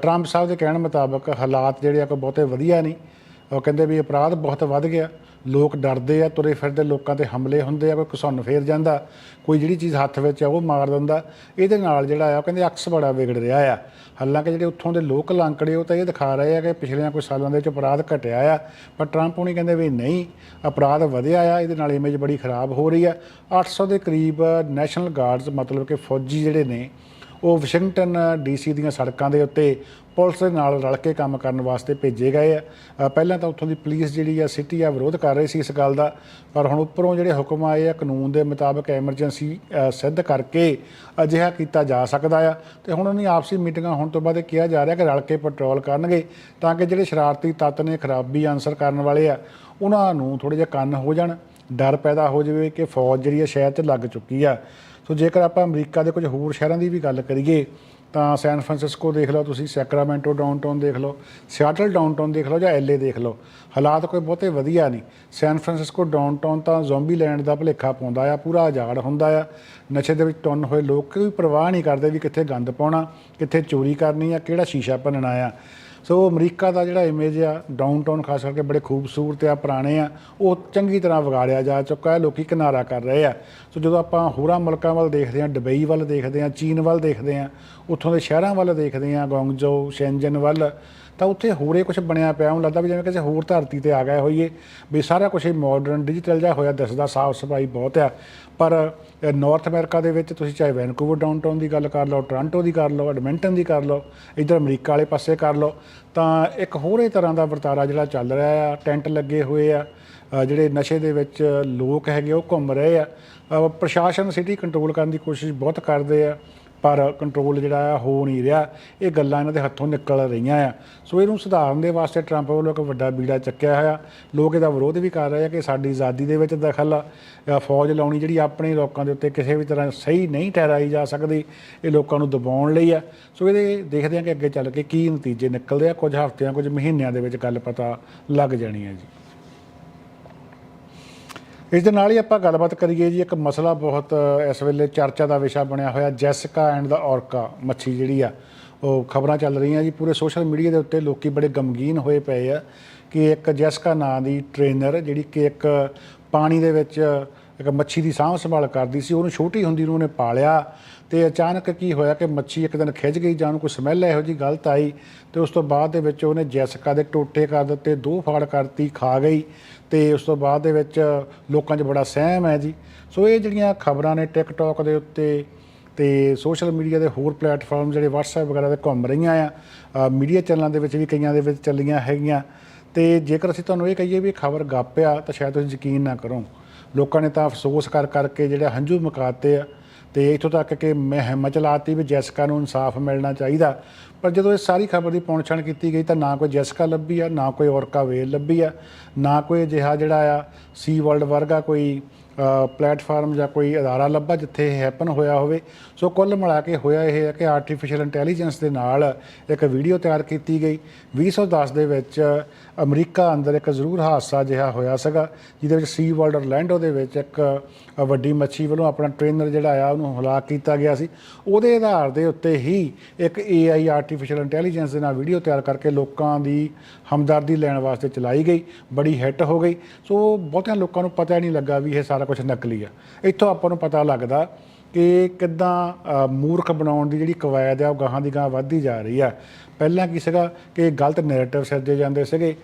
ਟਰੰਪ ਸਾਹਿਬ ਦੇ ਕਹਿਣ ਮੁਤਾਬਕ ਹਾਲਾਤ ਜਿਹੜੇ ਆ ਕੋਈ ਬਹੁਤੇ ਵਧੀਆ ਨਹੀਂ। ਉਹ ਕਹਿੰਦੇ ਵੀ ਅਪਰਾਧ ਬਹੁਤ ਵੱਧ ਗਿਆ। ਲੋਕ ਡਰਦੇ ਆ, ਤੁਰੇ ਫਿਰਦੇ, ਲੋਕਾਂ ਤੇ ਹਮਲੇ ਹੁੰਦੇ ਆ, ਕੋਈ ਕਿਸਾਨ ਫੇਰ ਜਾਂਦਾ, ਕੋਈ ਜਿਹੜੀ ਚੀਜ਼ ਹੱਥ ਵਿੱਚ ਆ, ਉਹ ਮਾਰ ਦਿੰਦਾ। ਇਹਦੇ ਨਾਲ ਜਿਹੜਾ ਆ, ਉਹ ਕਹਿੰਦੇ ਅਕਸ ਬੜਾ ਵਿਗੜ ਰਿਹਾ ਆ। ਹਾਲਾਂਕਿ ਜਿਹੜੇ ਉੱਥੋਂ ਦੇ ਲੋਕ ਅੰਕੜੇ ਉਹ ਤਾਂ ਇਹ ਦਿਖਾ ਰਹੇ ਆ ਕਿ ਪਿਛਲੇ ਕੁਝ ਸਾਲਾਂ ਦੇ ਵਿੱਚ ਅਪਰਾਧ ਘਟਿਆ ਆ। ਪਰ ਟਰੰਪ ਹੁਣੀ ਕਹਿੰਦੇ ਵੀ ਨਹੀਂ, ਅਪਰਾਧ ਵਧਿਆ ਆ, ਇਹਦੇ ਨਾਲ ਇਮੇਜ ਬੜੀ ਖਰਾਬ ਹੋ ਰਹੀ ਆ। 800 ਦੇ ਕਰੀਬ ਨੈਸ਼ਨਲ ਗਾਰਡਸ ਮਤਲਬ ਕਿ ਫੌਜੀ ਜਿਹੜੇ ਨੇ, ਉਹ ਵਾਸ਼ਿੰਗਟਨ ਡੀਸੀ ਦੀਆਂ ਸੜਕਾਂ ਦੇ ਉੱਤੇ ਪੁਲਿਸ ਦੇ ਨਾਲ ਰਲ ਕੇ ਕੰਮ ਕਰਨ ਵਾਸਤੇ ਭੇਜੇ ਗਏ ਆ। ਪਹਿਲਾਂ ਤਾਂ ਉੱਥੋਂ ਦੀ ਪੁਲਿਸ ਜਿਹੜੀ ਆ, ਸਿਟੀ ਆ, ਵਿਰੋਧ ਕਰ ਰਹੀ ਸੀ ਇਸ ਗੱਲ ਦਾ। ਪਰ ਹੁਣ ਉੱਪਰੋਂ ਜਿਹੜੇ ਹੁਕਮ ਆਏ ਆ, ਕਾਨੂੰਨ ਦੇ ਮੁਤਾਬਕ ਐਮਰਜੈਂਸੀ ਸਿੱਧ ਕਰਕੇ ਅਜਿਹਾ ਕੀਤਾ ਜਾ ਸਕਦਾ ਆ। ਤੇ ਹੁਣ ਉਹਨੀ ਆਪਸੀ ਮੀਟਿੰਗਾਂ ਹੋਣ ਤੋਂ ਬਾਅਦ ਇਹ ਕਿਹਾ ਜਾ ਰਿਹਾ ਕਿ ਰਲ ਕੇ ਪੈਟਰੋਲ ਕਰਨਗੇ ਤਾਂ ਕਿ ਜਿਹੜੇ ਸ਼ਰਾਰਤੀ ਤੱਤ ਨੇ, ਖਰਾਬੀ ਆਨਸਰ ਕਰਨ ਵਾਲੇ ਆ, ਉਹਨਾਂ ਨੂੰ ਥੋੜੇ ਜਿਹਾ ਕੰਨ ਹੋ ਜਾਣ। ਡਰ ਪੈਦਾ ਹੋ ਜਾਵੇ ਕਿ ਫੌਜ ਜਿਹੜੀ ਆ, ਸ਼ਹਿਰ 'ਚ ਲੱਗ ਚੁੱਕੀ ਆ। ਸੋ ਜੇਕਰ ਆਪਾਂ ਅਮਰੀਕਾ ਦੇ ਕੁਝ ਹੋਰ ਸ਼ਹਿਰਾਂ ਦੀ ਵੀ ਗੱਲ ਕਰੀਏ ਤਾਂ ਸੈਨ ਫਰਾਂਸਿਸਕੋ ਦੇਖ ਲਓ ਤੁਸੀਂ, ਸੈਕਰਾਮੈਂਟੋ ਡਾਊਨਟਾਊਨ ਦੇਖ ਲਓ, ਸਿਆਟਲ ਡਾਊਨਟਾਊਨ ਦੇਖ ਲਓ ਜਾਂ ਐਲਏ ਦੇਖ ਲਓ, ਹਾਲਾਤ ਕੋਈ ਬਹੁਤੇ ਵਧੀਆ ਨਹੀਂ। ਸੈਨ ਫਰਾਂਸਿਸਕੋ ਡਾਊਨਟਾਊਨ ਤਾਂ ਜ਼ੋਂਬੀ ਲੈਂਡ ਦਾ ਭੁਲੇਖਾ ਪਾਉਂਦਾ ਆ, ਪੂਰਾ ਉਜਾੜ ਹੁੰਦਾ ਆ। ਨਸ਼ੇ ਦੇ ਵਿੱਚ ਟੁੰਨ ਹੋਏ ਲੋਕ ਕੋਈ ਪਰਵਾਹ ਨਹੀਂ ਕਰਦੇ ਵੀ ਕਿੱਥੇ ਗੰਦ ਪਾਉਣਾ, ਕਿੱਥੇ ਚੋਰੀ ਕਰਨੀ ਆ, ਕਿਹੜਾ ਸ਼ੀਸ਼ਾ ਭੰਨਣਾ ਆ। ਸੋ ਅਮਰੀਕਾ ਦਾ ਜਿਹੜਾ ਇਮੇਜ ਆ ਡਾਊਨਟਾਊਨ ਖਾਸ ਕਰਕੇ ਬੜੇ ਖੂਬਸੂਰਤ ਆ, ਪੁਰਾਣੇ ਆ, ਉਹ ਚੰਗੀ ਤਰ੍ਹਾਂ ਵਿਗਾੜਿਆ ਜਾ ਚੁੱਕਾ ਹੈ, ਲੋਕੀ ਕਿਨਾਰਾ ਕਰ ਰਹੇ ਆ। ਸੋ ਜਦੋਂ ਆਪਾਂ ਹੋਰਾਂ ਮੁਲਕਾਂ ਵੱਲ ਦੇਖਦੇ ਆ, ਦੁਬਈ ਵੱਲ ਦੇਖਦੇ ਆ, ਚੀਨ ਵੱਲ ਦੇਖਦੇ ਆ, ਉੱਥੋਂ ਦੇ ਸ਼ਹਿਰਾਂ ਵੱਲ ਦੇਖਦੇ ਆ, ਗੋਂਗਜੋ, ਸ਼ੈਂਜਨ ਵੱਲ ਤਾਂ ਉੱਥੇ ਹੋਰੇ ਕੁਝ ਬਣਿਆ ਪਿਆ ਹੁਣ ਲੱਗਦਾ ਵੀ ਜਿਵੇਂ ਕਿਸੇ ਹੋਰ ਧਰਤੀ ਤੇ ਆ ਗਏ ਹੋਈਏ, ਵੀ ਸਾਰਾ ਕੁਝ ਇਹ ਮਾਡਰਨ ਡਿਜੀਟਲ ਜਿਹਾ ਹੋਇਆ, ਦਿਸਦਾ ਸਾਫ਼ ਸਫ਼ਾਈ ਬਹੁਤ ਆ। ਪਰ ਨਾਰਥ ਅਮਰੀਕਾ ਦੇ ਵਿੱਚ ਤੁਸੀਂ ਚਾਹੇ ਵੈਨਕੂਵਰ ਡਾਊਨਟਾਊਨ ਦੀ ਗੱਲ ਕਰ ਲਓ ਟੋਰਾਂਟੋ ਦੀ ਕਰ ਲਓ ਐਡਮਿੰਟਨ ਦੀ ਕਰ ਲਓ, ਇੱਧਰ ਅਮਰੀਕਾ ਵਾਲੇ ਪਾਸੇ ਕਰ ਲਓ, ਤਾਂ ਇੱਕ ਹੋਰੇ ਤਰ੍ਹਾਂ ਦਾ ਵਰਤਾਰਾ ਜਿਹੜਾ ਚੱਲ ਰਿਹਾ ਆ, ਟੈਂਟ ਲੱਗੇ ਹੋਏ ਆ ਜਿਹੜੇ ਨਸ਼ੇ ਦੇ ਵਿੱਚ ਲੋਕ ਹੈਗੇ ਉਹ ਘੁੰਮ ਰਹੇ ਆ। ਪ੍ਰਸ਼ਾਸਨ ਸਿਟੀ ਕੰਟਰੋਲ ਕਰਨ ਦੀ ਕੋਸ਼ਿਸ਼ ਬਹੁਤ ਕਰਦੇ ਆ। ਪਰ ਕੰਟਰੋਲ ਜਿਹੜਾ ਆ, ਹੋ ਨਹੀਂ ਰਿਹਾ। ਇਹ ਗੱਲਾਂ ਇਹਨਾਂ ਦੇ ਹੱਥੋਂ ਨਿਕਲ ਰਹੀਆਂ ਆ। ਸੋ ਇਹਨੂੰ ਸੁਧਾਰਨ ਦੇ ਵਾਸਤੇ ਟਰੰਪ ਵੱਲੋਂ ਇੱਕ ਵੱਡਾ ਬੀੜਾ ਚੱਕਿਆ ਹੋਇਆ। ਲੋਕ ਇਹਦਾ ਵਿਰੋਧ ਵੀ ਕਰ ਰਹੇ ਆ ਕਿ ਸਾਡੀ ਆਜ਼ਾਦੀ ਦੇ ਵਿੱਚ ਦਖਲ ਆ ਫੌਜ ਲਾਉਣੀ ਜਿਹੜੀ ਆਪਣੇ ਲੋਕਾਂ ਦੇ ਉੱਤੇ ਕਿਸੇ ਵੀ ਤਰ੍ਹਾਂ ਸਹੀ ਨਹੀਂ ਠਹਿਰਾਈ ਜਾ ਸਕਦੀ, ਇਹ ਲੋਕਾਂ ਨੂੰ ਦਬਾਉਣ ਲਈ ਆ। ਸੋ ਇਹਦੇ ਦੇਖਦੇ ਆ ਕਿ ਅੱਗੇ ਚੱਲ ਕੇ ਕੀ ਨਤੀਜੇ ਨਿਕਲਦੇ ਆ। ਕੁਝ ਹਫ਼ਤਿਆਂ, ਕੁਝ ਮਹੀਨਿਆਂ ਦੇ ਵਿੱਚ ਗੱਲ ਪਤਾ ਲੱਗ ਜਾਣੀ ਹੈ ਜੀ। ਇਸ ਦੇ ਨਾਲ ਹੀ ਆਪਾਂ ਗੱਲਬਾਤ ਕਰੀਏ ਜੀ, ਇੱਕ ਮਸਲਾ ਬਹੁਤ ਇਸ ਵੇਲੇ ਚਰਚਾ ਦਾ ਵਿਸ਼ਾ ਬਣਿਆ ਹੋਇਆ, ਜੈਸਿਕਾ ਐਂਡ ਦਾ ਔਰਕਾ ਮੱਛੀ ਜਿਹੜੀ ਆ, ਉਹ ਖਬਰਾਂ ਚੱਲ ਰਹੀਆਂ ਜੀ। ਪੂਰੇ ਸੋਸ਼ਲ ਮੀਡੀਆ ਦੇ ਉੱਤੇ ਲੋਕੀ ਬੜੇ ਗਮਗੀਨ ਹੋਏ ਪਏ ਆ ਕਿ ਇੱਕ ਜੈਸਿਕਾ ਨਾਂ ਦੀ ਟ੍ਰੇਨਰ ਜਿਹੜੀ ਕਿ ਇੱਕ ਪਾਣੀ ਦੇ ਵਿੱਚ ਇੱਕ ਮੱਛੀ ਦੀ ਸਾਂਭ ਸੰਭਾਲ ਕਰਦੀ ਸੀ, ਉਹਨੂੰ ਛੋਟੀ ਹੁੰਦੀ ਨੂੰ ਉਹਨੇ ਪਾਲਿਆ ਤੇ ਅਚਾਨਕ ਕੀ ਹੋਇਆ ਕਿ ਮੱਛੀ ਇੱਕ ਦਿਨ ਖਿੱਚ ਗਈ ਜਾਂ ਉਹਨੂੰ ਕੋਈ ਸਮੈਲ ਇਹੋ ਜੀ ਗਲਤ ਆਈ ਤੇ ਉਸ ਤੋਂ ਬਾਅਦ ਦੇ ਵਿੱਚ ਉਹਨੇ ਜੈਸਿਕਾ ਦੇ ਟੋਟੇ ਕਰ ਦਿੱਤੇ, ਦੋ ਫਾੜ ਕਰਤੀ, ਖਾ ਗਈ ਤੇ ਉਸ ਤੋਂ ਬਾਅਦ ਦੇ ਵਿੱਚ ਲੋਕਾਂ 'ਚ ਬੜਾ ਸਹਿਮ ਹੈ ਜੀ। ਸੋ ਇਹ ਜਿਹੜੀਆਂ ਖਬਰਾਂ ਨੇ ਟਿਕਟੌਕ ਦੇ ਉੱਤੇ ਤੇ ਸੋਸ਼ਲ ਮੀਡੀਆ ਦੇ ਹੋਰ ਪਲੇਟਫਾਰਮ ਜਿਹੜੇ WhatsApp ਵਗੈਰਾ ਤੇ ਘੁੰਮ ਰਹੀਆਂ ਆ ਮੀਡੀਆ ਚੈਨਲਾਂ ਦੇ ਵਿੱਚ ਵੀ ਕਈਆਂ ਦੇ ਵਿੱਚ ਚੱਲੀਆਂ ਹੈਗੀਆਂ ਤੇ ਜੇਕਰ ਅਸੀਂ ਤੁਹਾਨੂੰ ਇਹ ਕਹੀਏ ਵੀ ਖਬਰ ਗੱਪ ਆ ਤਾਂ ਸ਼ਾਇਦ ਤੁਸੀਂ ਯਕੀਨ ਨਾ ਕਰੋ। ਲੋਕਾਂ ਨੇ ਤਾਂ ਅਫਸੋਸ ਕਰ ਕਰਕੇ ਜਿਹੜੇ ਹੰਝੂ ਮੁਕਾਤੇ ਆ, ਤੇ ਇੱਥੋਂ ਤੱਕ ਕਿ ਮੈਂ ਹਿੰਮਤ ਚਲਾਤੀ ਵੀ ਜੈਸਕਾ ਨੂੰ ਇਨਸਾਫ ਮਿਲਣਾ ਚਾਹੀਦਾ। ਪਰ ਜਦੋਂ ਇਹ ਸਾਰੀ ਖਬਰ ਦੀ ਪਹੁੰਚਣ ਕੀਤੀ ਗਈ ਤਾਂ ਨਾ ਕੋਈ ਜੈਸਕਾ ਲੱਭੀ ਆ, ਨਾ ਕੋਈ ਔਰਕਾ ਵੇਲ ਲੱਭੀ ਆ, ਨਾ ਕੋਈ ਅਜਿਹਾ ਜਿਹੜਾ ਆ, ਸੀ ਵਰਲਡ ਵਰਗਾ ਕੋਈ ਪਲੇਟਫਾਰਮ ਜਾਂ ਕੋਈ ਅਦਾਰਾ ਲੱਭਾ ਜਿੱਥੇ ਇਹ ਹੈਪਨ ਹੋਇਆ ਹੋਵੇ। ਸੋ ਕੁੱਲ ਮਿਲਾ ਕੇ ਹੋਇਆ ਇਹ ਹੈ ਕਿ ਆਰਟੀਫੀਸ਼ੀਅਲ ਇੰਟੈਲੀਜੈਂਸ ਦੇ ਨਾਲ ਇੱਕ ਵੀਡੀਓ ਤਿਆਰ ਕੀਤੀ ਗਈ। 2010 ਦੇ ਵਿੱਚ ਅਮਰੀਕਾ ਅੰਦਰ ਇੱਕ ਜ਼ਰੂਰ ਹਾਦਸਾ ਜਿਹਾ ਹੋਇਆ ਸੀਗਾ, ਜਿਹਦੇ ਵਿੱਚ ਸੀ ਵਰਲਡ ਔਰਲੈਂਡੋ ਦੇ ਵਿੱਚ ਇੱਕ ਵੱਡੀ ਮੱਛੀ ਵੱਲੋਂ ਆਪਣਾ ਟ੍ਰੇਨਰ ਜਿਹੜਾ ਆ ਉਹਨੂੰ ਹਲਾਕ ਕੀਤਾ ਗਿਆ ਸੀ। ਉਹਦੇ ਆਧਾਰ ਦੇ ਉੱਤੇ ਹੀ ਇੱਕ AI ਆਰਟੀਫੀਸ਼ੀਅਲ ਇੰਟੈਲੀਜੈਂਸ ਦੇ ਨਾਲ ਵੀਡੀਓ ਤਿਆਰ ਕਰਕੇ ਲੋਕਾਂ ਦੀ ਹਮਦਰਦੀ ਲੈਣ ਵਾਸਤੇ ਚਲਾਈ ਗਈ। ਬੜੀ ਹਿੱਟ ਹੋ ਗਈ। ਸੋ ਬਹੁਤਿਆਂ ਲੋਕਾਂ ਨੂੰ ਪਤਾ ਹੀ ਨਹੀਂ ਲੱਗਾ ਵੀ ਇਹ ਸਾਰਾ ਸਾਰਾ ਕੁਝ ਨਕਲੀ ਆ। ਇੱਥੋਂ ਆਪਾਂ ਨੂੰ ਪਤਾ ਲੱਗਦਾ ਕਿ ਕਿੱਦਾਂ ਮੂਰਖ ਬਣਾਉਣ ਦੀ ਜਿਹੜੀ ਕਵਾਇਦ ਆ, ਉਹ ਗਾਹਾਂ ਦੀ ਗਾਹਾਂ ਵੱਧਦੀ ਜਾ ਰਹੀ ਆ। ਪਹਿਲਾਂ ਕੀ ਸੀਗਾ ਕਿ ਗਲਤ ਨੈਰੇਟਿਵ ਸਿਰਜੇ ਜਾਂਦੇ ਸੀਗੇ।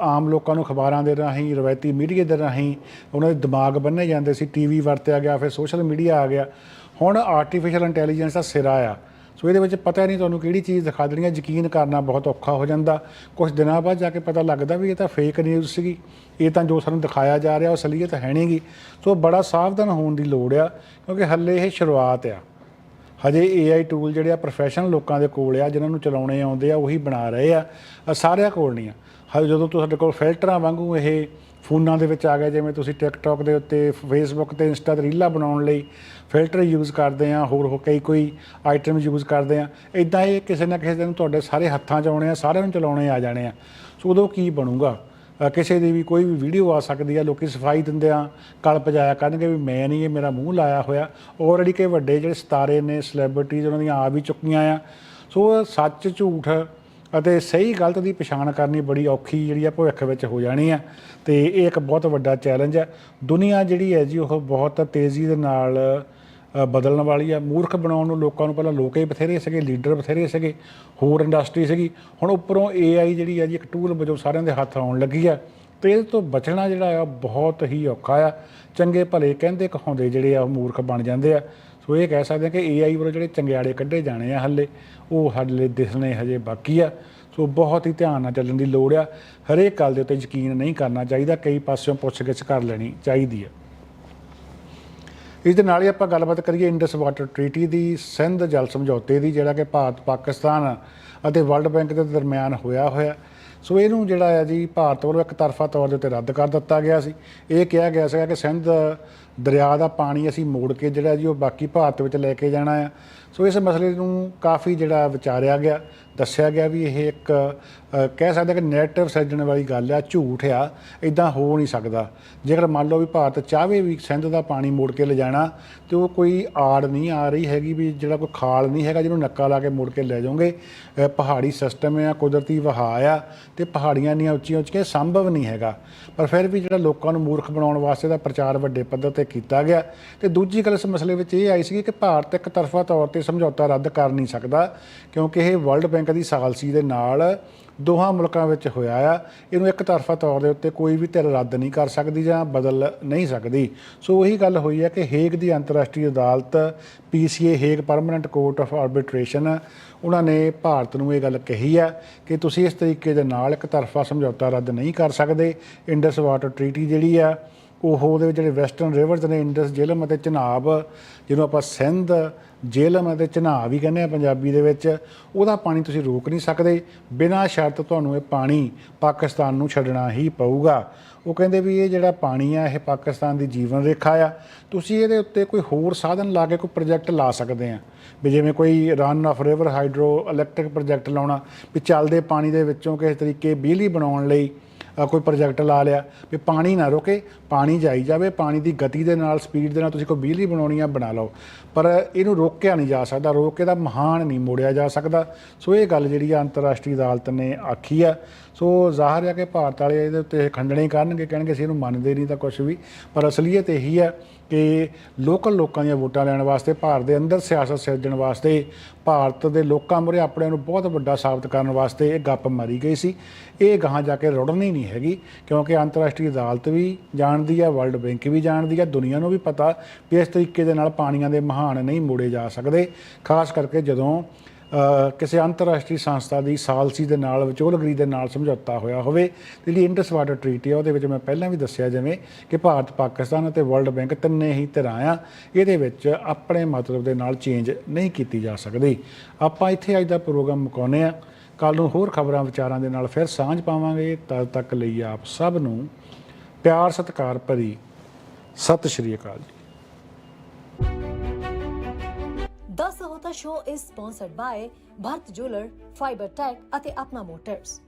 ਆਮ ਲੋਕਾਂ ਨੂੰ ਖਬਰਾਂ ਦੇ ਰਾਹੀਂ, ਰਵਾਇਤੀ ਮੀਡੀਆ ਦੇ ਰਾਹੀਂ ਉਹਨਾਂ ਦੇ ਦਿਮਾਗ ਬੰਨੇ ਜਾਂਦੇ ਸੀ। ਟੀਵੀ ਵਰਤਿਆ ਗਿਆ, ਫਿਰ ਸੋਸ਼ਲ ਮੀਡੀਆ ਆ ਗਿਆ। ਹੁਣ ਆਰਟੀਫੀਸ਼ੀਅਲ ਇੰਟੈਲੀਜੈਂਸ ਦਾ ਸਿਰਾ ਆ। ਸੋ ਇਹਦੇ ਵਿੱਚ ਪਤਾ ਨਹੀਂ ਤੁਹਾਨੂੰ ਕਿਹੜੀ ਚੀਜ਼ ਦਿਖਾ ਦੇਣੀ ਹੈ। ਯਕੀਨ ਕਰਨਾ ਬਹੁਤ ਔਖਾ ਹੋ ਜਾਂਦਾ। ਕੁਝ ਦਿਨਾਂ ਬਾਅਦ ਜਾ ਕੇ ਪਤਾ ਲੱਗਦਾ ਵੀ ਇਹ ਤਾਂ ਫੇਕ ਨਿਊਜ਼ ਸੀਗੀ। ਇਹ ਤਾਂ ਜੋ ਸਾਨੂੰ ਦਿਖਾਇਆ ਜਾ ਰਿਹਾ ਉਹ ਅਸਲੀਅਤ ਹੈ ਨਹੀਂਗੀ। ਸੋ ਬੜਾ ਸਾਵਧਾਨ ਹੋਣ ਦੀ ਲੋੜ ਆ, ਕਿਉਂਕਿ ਹੱਲੇ ਇਹ ਸ਼ੁਰੂਆਤ ਆ। ਹਜੇ AI ਟੂਲ ਜਿਹੜੇ ਆ ਪ੍ਰੋਫੈਸ਼ਨਲ ਲੋਕਾਂ ਦੇ ਕੋਲ ਆ, ਜਿਨ੍ਹਾਂ ਨੂੰ ਚਲਾਉਣੇ ਆਉਂਦੇ ਆ, ਉਹੀ ਬਣਾ ਰਹੇ ਆ। ਸਾਰਿਆਂ ਕੋਲ ਨਹੀਂ ਆ। ਹਜੇ ਜਦੋਂ ਤੁਹਾਡੇ ਕੋਲ ਫਿਲਟਰਾਂ ਵਾਂਗੂ ਇਹ ਫੋਨਾਂ ਦੇ ਵਿੱਚ ਆ ਗਿਆ, ਜਿਵੇਂ ਤੁਸੀਂ ਟਿਕਟੌਕ ਦੇ ਉੱਤੇ ਫੇਸਬੁੱਕ ਤੇ ਇੰਸਟਾ ਤੇ ਰੀਲਾਂ ਬਣਾਉਣ ਲਈ ਫਿਲਟਰ ਯੂਜ਼ ਕਰਦੇ ਆ ਹੋਰ ਹੋ ਕਈ ਕੋਈ ਆਈਟਮ ਯੂਜ਼ ਕਰਦੇ ਆ ਇਦਾਂ ਇਹ ਕਿਸੇ ਨਾ ਕਿਸੇ ਦਿਨ ਤੁਹਾਡੇ ਸਾਰੇ ਹੱਥਾਂ 'ਚ ਆਉਣੇ ਆ, ਸਾਰਿਆਂ ਨੂੰ ਚਲਾਉਣੇ ਆ ਜਾਣੇ ਆ। ਸੋ ਉਦੋਂ ਕੀ ਬਣੂਗਾ? ਕਿਸੇ ਦੀ ਵੀ ਕੋਈ ਵੀ ਵੀਡੀਓ ਆ ਸਕਦੀ ਆ, ਲੋਕੀ ਸਫ਼ਾਈ ਦਿੰਦੇ ਆ, ਕਲ ਪਜਾਇਆ ਕਰਨਗੇ ਵੀ ਮੈਂ ਨਹੀਂ ਇਹ ਮੇਰਾ ਮੂੰਹ ਲਾਇਆ ਹੋਇਆ। ਆਲਰੇਡੀ ਕਈ ਵੱਡੇ ਜਿਹੜੇ ਸਤਾਰੇ ਨੇ ਸੈਲੀਬ੍ਰਿਟੀਜ਼ ਉਹਨਾਂ ਦੀਆਂ ਆ ਵੀ ਚੁੱਕੀਆਂ ਆ। ਸੋ ਸੱਚ ਝੂਠ ਅਤੇ ਸਹੀ ਗਲਤ ਦੀ ਪਛਾਣ ਕਰਨੀ ਬੜੀ ਔਖੀ ਜਿਹੜੀ ਆ ਭਵਿੱਖ ਵਿੱਚ ਹੋ ਜਾਣੀ ਆ। ਤੇ ਇਹ ਇੱਕ ਬਹੁਤ ਵੱਡਾ ਚੈਲੰਜ ਹੈ ਦੁਨੀਆ ਜਿਹੜੀ ਹੈ ਜੀ, ਉਹ ਬਹੁਤ ਤੇਜ਼ੀ ਦੇ ਨਾਲ ਬਦਲਣ ਵਾਲੀ ਆ। ਮੂਰਖ ਬਣਾਉਣ ਨੂੰ ਲੋਕਾਂ ਨੂੰ ਪਹਿਲਾਂ ਲੋਕ ਹੀ ਬਥੇਰੇ ਸੀਗੇ, ਲੀਡਰ ਬਥੇਰੇ ਸੀਗੇ, ਹੋਰ ਇੰਡਸਟਰੀ ਸੀਗੀ। ਹੁਣ ਉੱਪਰੋਂ AI ਜਿਹੜੀ ਆ ਜੀ, ਇੱਕ ਟੂਲ ਵਜੋਂ ਸਾਰਿਆਂ ਦੇ ਹੱਥ ਆਉਣ ਲੱਗੀ ਆ। ਤੇ ਇਹਦੇ ਤੋਂ ਬਚਣਾ ਜਿਹੜਾ ਆ, ਬਹੁਤ ਹੀ ਔਖਾ ਆ। ਚੰਗੇ ਭਲੇ ਕਹਿੰਦੇ ਕਹਾਉਂਦੇ ਜਿਹੜੇ ਆ, ਉਹ ਮੂਰਖ ਬਣ ਜਾਂਦੇ ਆ। ਸੋ ਇਹ ਕਹਿ ਸਕਦੇ ਹਾਂ ਕਿ AI ਵੱਲੋਂ ਜਿਹੜੇ ਚੰਗਿਆੜੇ ਕੱਢੇ ਜਾਣੇ ਆ ਹੱਲੇ, ਉਹ ਹੱਲੇ ਦਿਸਣੇ ਹਜੇ ਬਾਕੀ ਆ। ਸੋ ਬਹੁਤ ਹੀ ਧਿਆਨ ਨਾਲ ਚੱਲਣ ਦੀ ਲੋੜ ਆ। ਹਰੇਕ ਗੱਲ ਦੇ ਉੱਤੇ ਯਕੀਨ ਨਹੀਂ ਕਰਨਾ ਚਾਹੀਦਾ, ਕਈ ਪਾਸਿਓਂ ਪੁੱਛਗਿੱਛ ਕਰ ਲੈਣੀ ਚਾਹੀਦੀ ਆ। ਇਸ ਦੇ ਨਾਲ ਹੀ ਆਪਾਂ ਗੱਲਬਾਤ ਕਰੀਏ ਇੰਡਸ ਵਾਟਰ ਟ੍ਰੀਟੀ ਦੀ, ਸਿੰਧ ਜਲ ਸਮਝੌਤੇ ਦੀ, ਜਿਹੜਾ ਕਿ ਭਾਰਤ, ਪਾਕਿਸਤਾਨ ਅਤੇ ਵਰਲਡ ਬੈਂਕ ਦੇ ਦਰਮਿਆਨ ਹੋਇਆ ਹੋਇਆ। ਸੋ ਇਹਨੂੰ ਜਿਹੜਾ ਹੈ ਜੀ ਭਾਰਤ ਵੱਲੋਂ ਇੱਕ ਤਰਫਾ ਤੌਰ ਦੇ ਉੱਤੇ ਰੱਦ ਕਰ ਦਿੱਤਾ ਗਿਆ ਸੀ। ਇਹ ਕਿਹਾ ਗਿਆ ਸੀਗਾ ਕਿ ਸਿੰਧ ਦਰਿਆ ਦਾ ਪਾਣੀ ਅਸੀਂ ਮੋੜ ਕੇ ਜਿਹੜਾ ਜੀ ਉਹ ਬਾਕੀ ਭਾਰਤ ਵਿੱਚ ਲੈ ਕੇ ਜਾਣਾ ਆ। ਸੋ ਇਸ ਮਸਲੇ ਨੂੰ ਕਾਫੀ ਜਿਹੜਾ ਵਿਚਾਰਿਆ ਗਿਆ। ਦੱਸਿਆ ਗਿਆ ਵੀ ਇਹ ਇੱਕ ਕਹਿ ਸਕਦੇ ਕਿ ਨੈਰੇਟਿਵ ਸਿਰਜਣ ਵਾਲੀ ਗੱਲ ਆ, ਝੂਠ ਆ ਇਦਾਂ ਹੋ ਨਹੀਂ ਸਕਦਾ। ਜੇਕਰ ਮੰਨ ਲਓ ਵੀ ਭਾਰਤ ਚਾਹਵੇ ਵੀ ਸਿੰਧ ਦਾ ਪਾਣੀ ਮੋੜ ਕੇ ਲਿਜਾਣਾ, ਤੇ ਉਹ ਕੋਈ ਆੜ ਨਹੀਂ ਆ ਰਹੀ ਹੈਗੀ ਵੀ ਜਿਹੜਾ ਕੋਈ ਖਾਲ ਨਹੀਂ ਹੈਗਾ ਜਿਹਨੂੰ ਨੱਕਾ ਲਾ ਕੇ ਮੋੜ ਕੇ ਲੈ ਜਾਓਗੇ। ਪਹਾੜੀ ਸਿਸਟਮ ਆ, ਕੁਦਰਤੀ ਵਹਾਅ ਆ, ਤੇ ਪਹਾੜੀਆਂ ਇੰਨੀਆਂ ਉੱਚੀਆਂ ਉੱਚੀਆਂ ਸੰਭਵ ਨਹੀਂ ਹੈਗਾ। ਪਰ ਫਿਰ ਵੀ ਜਿਹੜਾ ਲੋਕਾਂ ਨੂੰ ਮੂਰਖ ਬਣਾਉਣ ਵਾਸਤੇ ਦਾ ਪ੍ਰਚਾਰ ਵੱਡੇ ਪੱਧਰ ਤੇ ਕੀਤਾ ਗਿਆ, ਤੇ ਦੂਜੀ ਗੱਲ ਇਸ ਮਸਲੇ ਵਿੱਚ ਇਹ ਆਈ ਸੀ ਕਿ ਭਾਰਤ ਇੱਕ ਤਰਫਾ ਤੌਰ ਤੇ ਸਮਝੌਤਾ ਰੱਦ ਕਰ ਨਹੀਂ ਸਕਦਾ, ਕਿਉਂਕਿ ਇਹ ਵਰਲਡ ਬੈਂਕ ਦੀ ਸਾਲਸੀ ਦੇ ਨਾਲ ਦੋਹਾਂ ਮੁਲਕਾਂ ਵਿੱਚ ਹੋਇਆ ਆ। ਇਹਨੂੰ ਇੱਕ ਤਰਫਾ ਤੌਰ ਦੇ ਉੱਤੇ ਕੋਈ ਵੀ ਧਿਰ ਰੱਦ ਨਹੀਂ ਕਰ ਸਕਦੀ ਜਾਂ ਬਦਲ ਨਹੀਂ ਸਕਦੀ। ਸੋ ਉਹੀ ਗੱਲ ਹੋਈ ਹੈ ਕਿ ਹੇਗ ਦੀ ਅੰਤਰਰਾਸ਼ਟਰੀ ਅਦਾਲਤ, PCA Hague permanent court of arbitration, ਉਹਨਾਂ ਨੇ ਭਾਰਤ ਨੂੰ ਇਹ ਗੱਲ ਕਹੀ ਆ ਕਿ ਤੁਸੀਂ ਇਸ ਤਰੀਕੇ ਦੇ ਨਾਲ ਇੱਕ ਤਰਫਾ ਸਮਝੌਤਾ ਰੱਦ ਨਹੀਂ ਕਰ ਸਕਦੇ। ਇੰਡਸ ਵਾਟਰ ਟ੍ਰੀਟੀ ਜਿਹੜੀ ਆ, ਉਹ ਉਹਦੇ ਵਿੱਚ ਜਿਹੜੇ ਵੈਸਟਰਨ ਰਿਵਰਸ ਨੇ, ਇੰਡਸ ਜੇਲਮ ਅਤੇ ਚਨਾਬ, ਜਿਹਨੂੰ ਆਪਾਂ ਸਿੰਧ ਜੇਲਮ ਅਤੇ ਚਨਾਬ ਵੀ ਕਹਿੰਦੇ ਆ ਪੰਜਾਬੀ ਦੇ ਵਿੱਚ, ਉਹਦਾ ਪਾਣੀ ਤੁਸੀਂ ਰੋਕ ਨਹੀਂ ਸਕਦੇ। ਬਿਨਾਂ ਸ਼ਰਤ ਤੁਹਾਨੂੰ ਇਹ ਪਾਣੀ ਪਾਕਿਸਤਾਨ ਨੂੰ ਛੱਡਣਾ ਹੀ ਪਊਗਾ। ਉਹ ਕਹਿੰਦੇ ਵੀ ਇਹ ਜਿਹੜਾ ਪਾਣੀ ਆ, ਇਹ ਪਾਕਿਸਤਾਨ ਦੀ ਜੀਵਨ ਰੇਖਾ ਆ। ਤੁਸੀਂ ਇਹਦੇ ਉੱਤੇ ਕੋਈ ਹੋਰ ਸਾਧਨ ਲਾ ਕੇ ਕੋਈ ਪ੍ਰੋਜੈਕਟ ਲਾ ਸਕਦੇ ਆ। ਵੀ ਜਿਵੇਂ ਕੋਈ run of river hydro electric project ਲਾਉਣਾ, ਵੀ ਚੱਲਦੇ ਪਾਣੀ ਦੇ ਵਿੱਚੋਂ ਕਿਸੇ ਤਰੀਕੇ ਬਿਜਲੀ ਬਣਾਉਣ ਲਈ ਅ, ਕੋਈ ਪ੍ਰੋਜੈਕਟ ਲਾ ਲਿਆ ਵੀ ਪਾਣੀ ਨਾ ਰੁਕੇ ਪਾਣੀ ਜਾਈ ਜਾਵੇ ਪਾਣੀ ਦੀ ਗਤੀ ਦੇ ਨਾਲ ਸਪੀਡ ਦੇ ਨਾਲ ਤੁਸੀਂ ਕੋਈ ਬਿਜਲੀ ਬਣਾਉਣੀ ਆ ਬਣਾ ਲਓ। ਪਰ ਇਹਨੂੰ ਰੋਕਿਆ ਨਹੀਂ ਜਾ ਸਕਦਾ ਰੋਕ ਕੇ ਦਾ ਮਹਾਨ ਨਹੀਂ ਮੋੜਿਆ ਜਾ ਸਕਦਾ। ਸੋ ਇਹ ਗੱਲ ਜਿਹੜੀ ਆ ਅੰਤਰਰਾਸ਼ਟਰੀ ਅਦਾਲਤ ਨੇ ਆਖੀ ਆ। ਸੋ ਜ਼ਾਹਰ ਹੈ ਕਿ ਭਾਰਤ ਵਾਲੇ ਇਹਦੇ ਉੱਤੇ ਖੰਡਣੇ ਕਰਨਗੇ ਕਹਿਣਗੇ ਅਸੀਂ ਇਹਨੂੰ ਮੰਨਦੇ ਨਹੀਂ ਤਾਂ ਕੁਝ ਵੀ। ਪਰ ਅਸਲੀਅਤ ਇਹੀ ਹੈ ਕਿ ਲੋਕਲ ਲੋਕਾਂ ਦੀਆਂ ਵੋਟਾਂ ਲੈਣ ਵਾਸਤੇ ਭਾਰਤ ਦੇ ਅੰਦਰ ਸਿਆਸਤ ਸਿਰਜਣ ਵਾਸਤੇ ਭਾਰਤ ਦੇ ਲੋਕਾਂ ਮੁਰੇ ਆਪਣੇ ਨੂੰ ਬਹੁਤ ਵੱਡਾ ਸਾਬਤ ਕਰਨ ਵਾਸਤੇ ਇਹ ਗੱਪ ਮਾਰੀ ਗਈ ਸੀ। ਇਹ ਗਾਹਾਂ ਜਾ ਕੇ ਰੁੜਨੀ ਨਹੀਂ ਹੈਗੀ, ਕਿਉਂਕਿ ਅੰਤਰਰਾਸ਼ਟਰੀ ਅਦਾਲਤ ਵੀ ਜਾਣਦੀ ਹੈ ਵਰਲਡ ਬੈਂਕ ਵੀ ਜਾਣਦੀ ਹੈ ਦੁਨੀਆ ਨੂੰ ਵੀ ਪਤਾ ਵੀ ਇਸ ਤਰੀਕੇ ਦੇ ਨਾਲ ਪਾਣੀਆਂ ਦੇ ਮਹਾਨ ਨਹੀਂ ਮੋੜੇ ਜਾ ਸਕਦੇ। ਖਾਸ ਕਰਕੇ ਜਦੋਂ ਕਿਸੇ ਅੰਤਰਰਾਸ਼ਟਰੀ ਸੰਸਥਾ ਦੀ ਸਾਲਸੀ ਦੇ ਨਾਲ, ਵਿਚੋਲਗਰੀ ਦੇ ਨਾਲ ਸਮਝੌਤਾ ਹੋਇਆ ਹੋਵੇ, ਤੇ ਜਿਹੜੀ ਇੰਡਸ ਵਾਟਰ ਟ੍ਰੀਟੀ ਆ, ਉਹਦੇ ਵਿੱਚ ਮੈਂ ਪਹਿਲਾਂ ਵੀ ਦੱਸਿਆ ਜਿਵੇਂ ਕਿ ਭਾਰਤ, ਪਾਕਿਸਤਾਨ ਅਤੇ ਵਰਲਡ ਬੈਂਕ ਤਿੰਨੇ ਹੀ ਧਿਰਾਂ ਆ, ਇਹਦੇ ਵਿੱਚ ਆਪਣੇ ਮਤਲਬ ਦੇ ਨਾਲ ਚੇਂਜ ਨਹੀਂ ਕੀਤੀ ਜਾ ਸਕਦੀ। ਆਪਾਂ ਇੱਥੇ ਅੱਜ ਦਾ ਪ੍ਰੋਗਰਾਮ ਮੁਕਾਉਂਦੇ ਆ। ਕੱਲ ਨੂੰ ਹੋਰ ਖਬਰਾਂ, ਵਿਚਾਰਾਂ ਦੇ ਨਾਲ ਫਿਰ ਸਾਂਝ ਪਾਵਾਂਗੇ। ਤਦ ਤੱਕ ਲਈ ਆਪ ਸਭ ਨੂੰ ਪਿਆਰ, ਸਤਿਕਾਰ ਭਰੀ ਸਤਿ ਸ਼੍ਰੀ ਅਕਾਲ ਜੀ। ਦਾ ਸਹੋਤਾ ਸ਼ੋ ਇਸ sponsored by Bharat jeweller fibre tech ਅਤੇ ਆਪਣਾ ਮੋਟਰਸ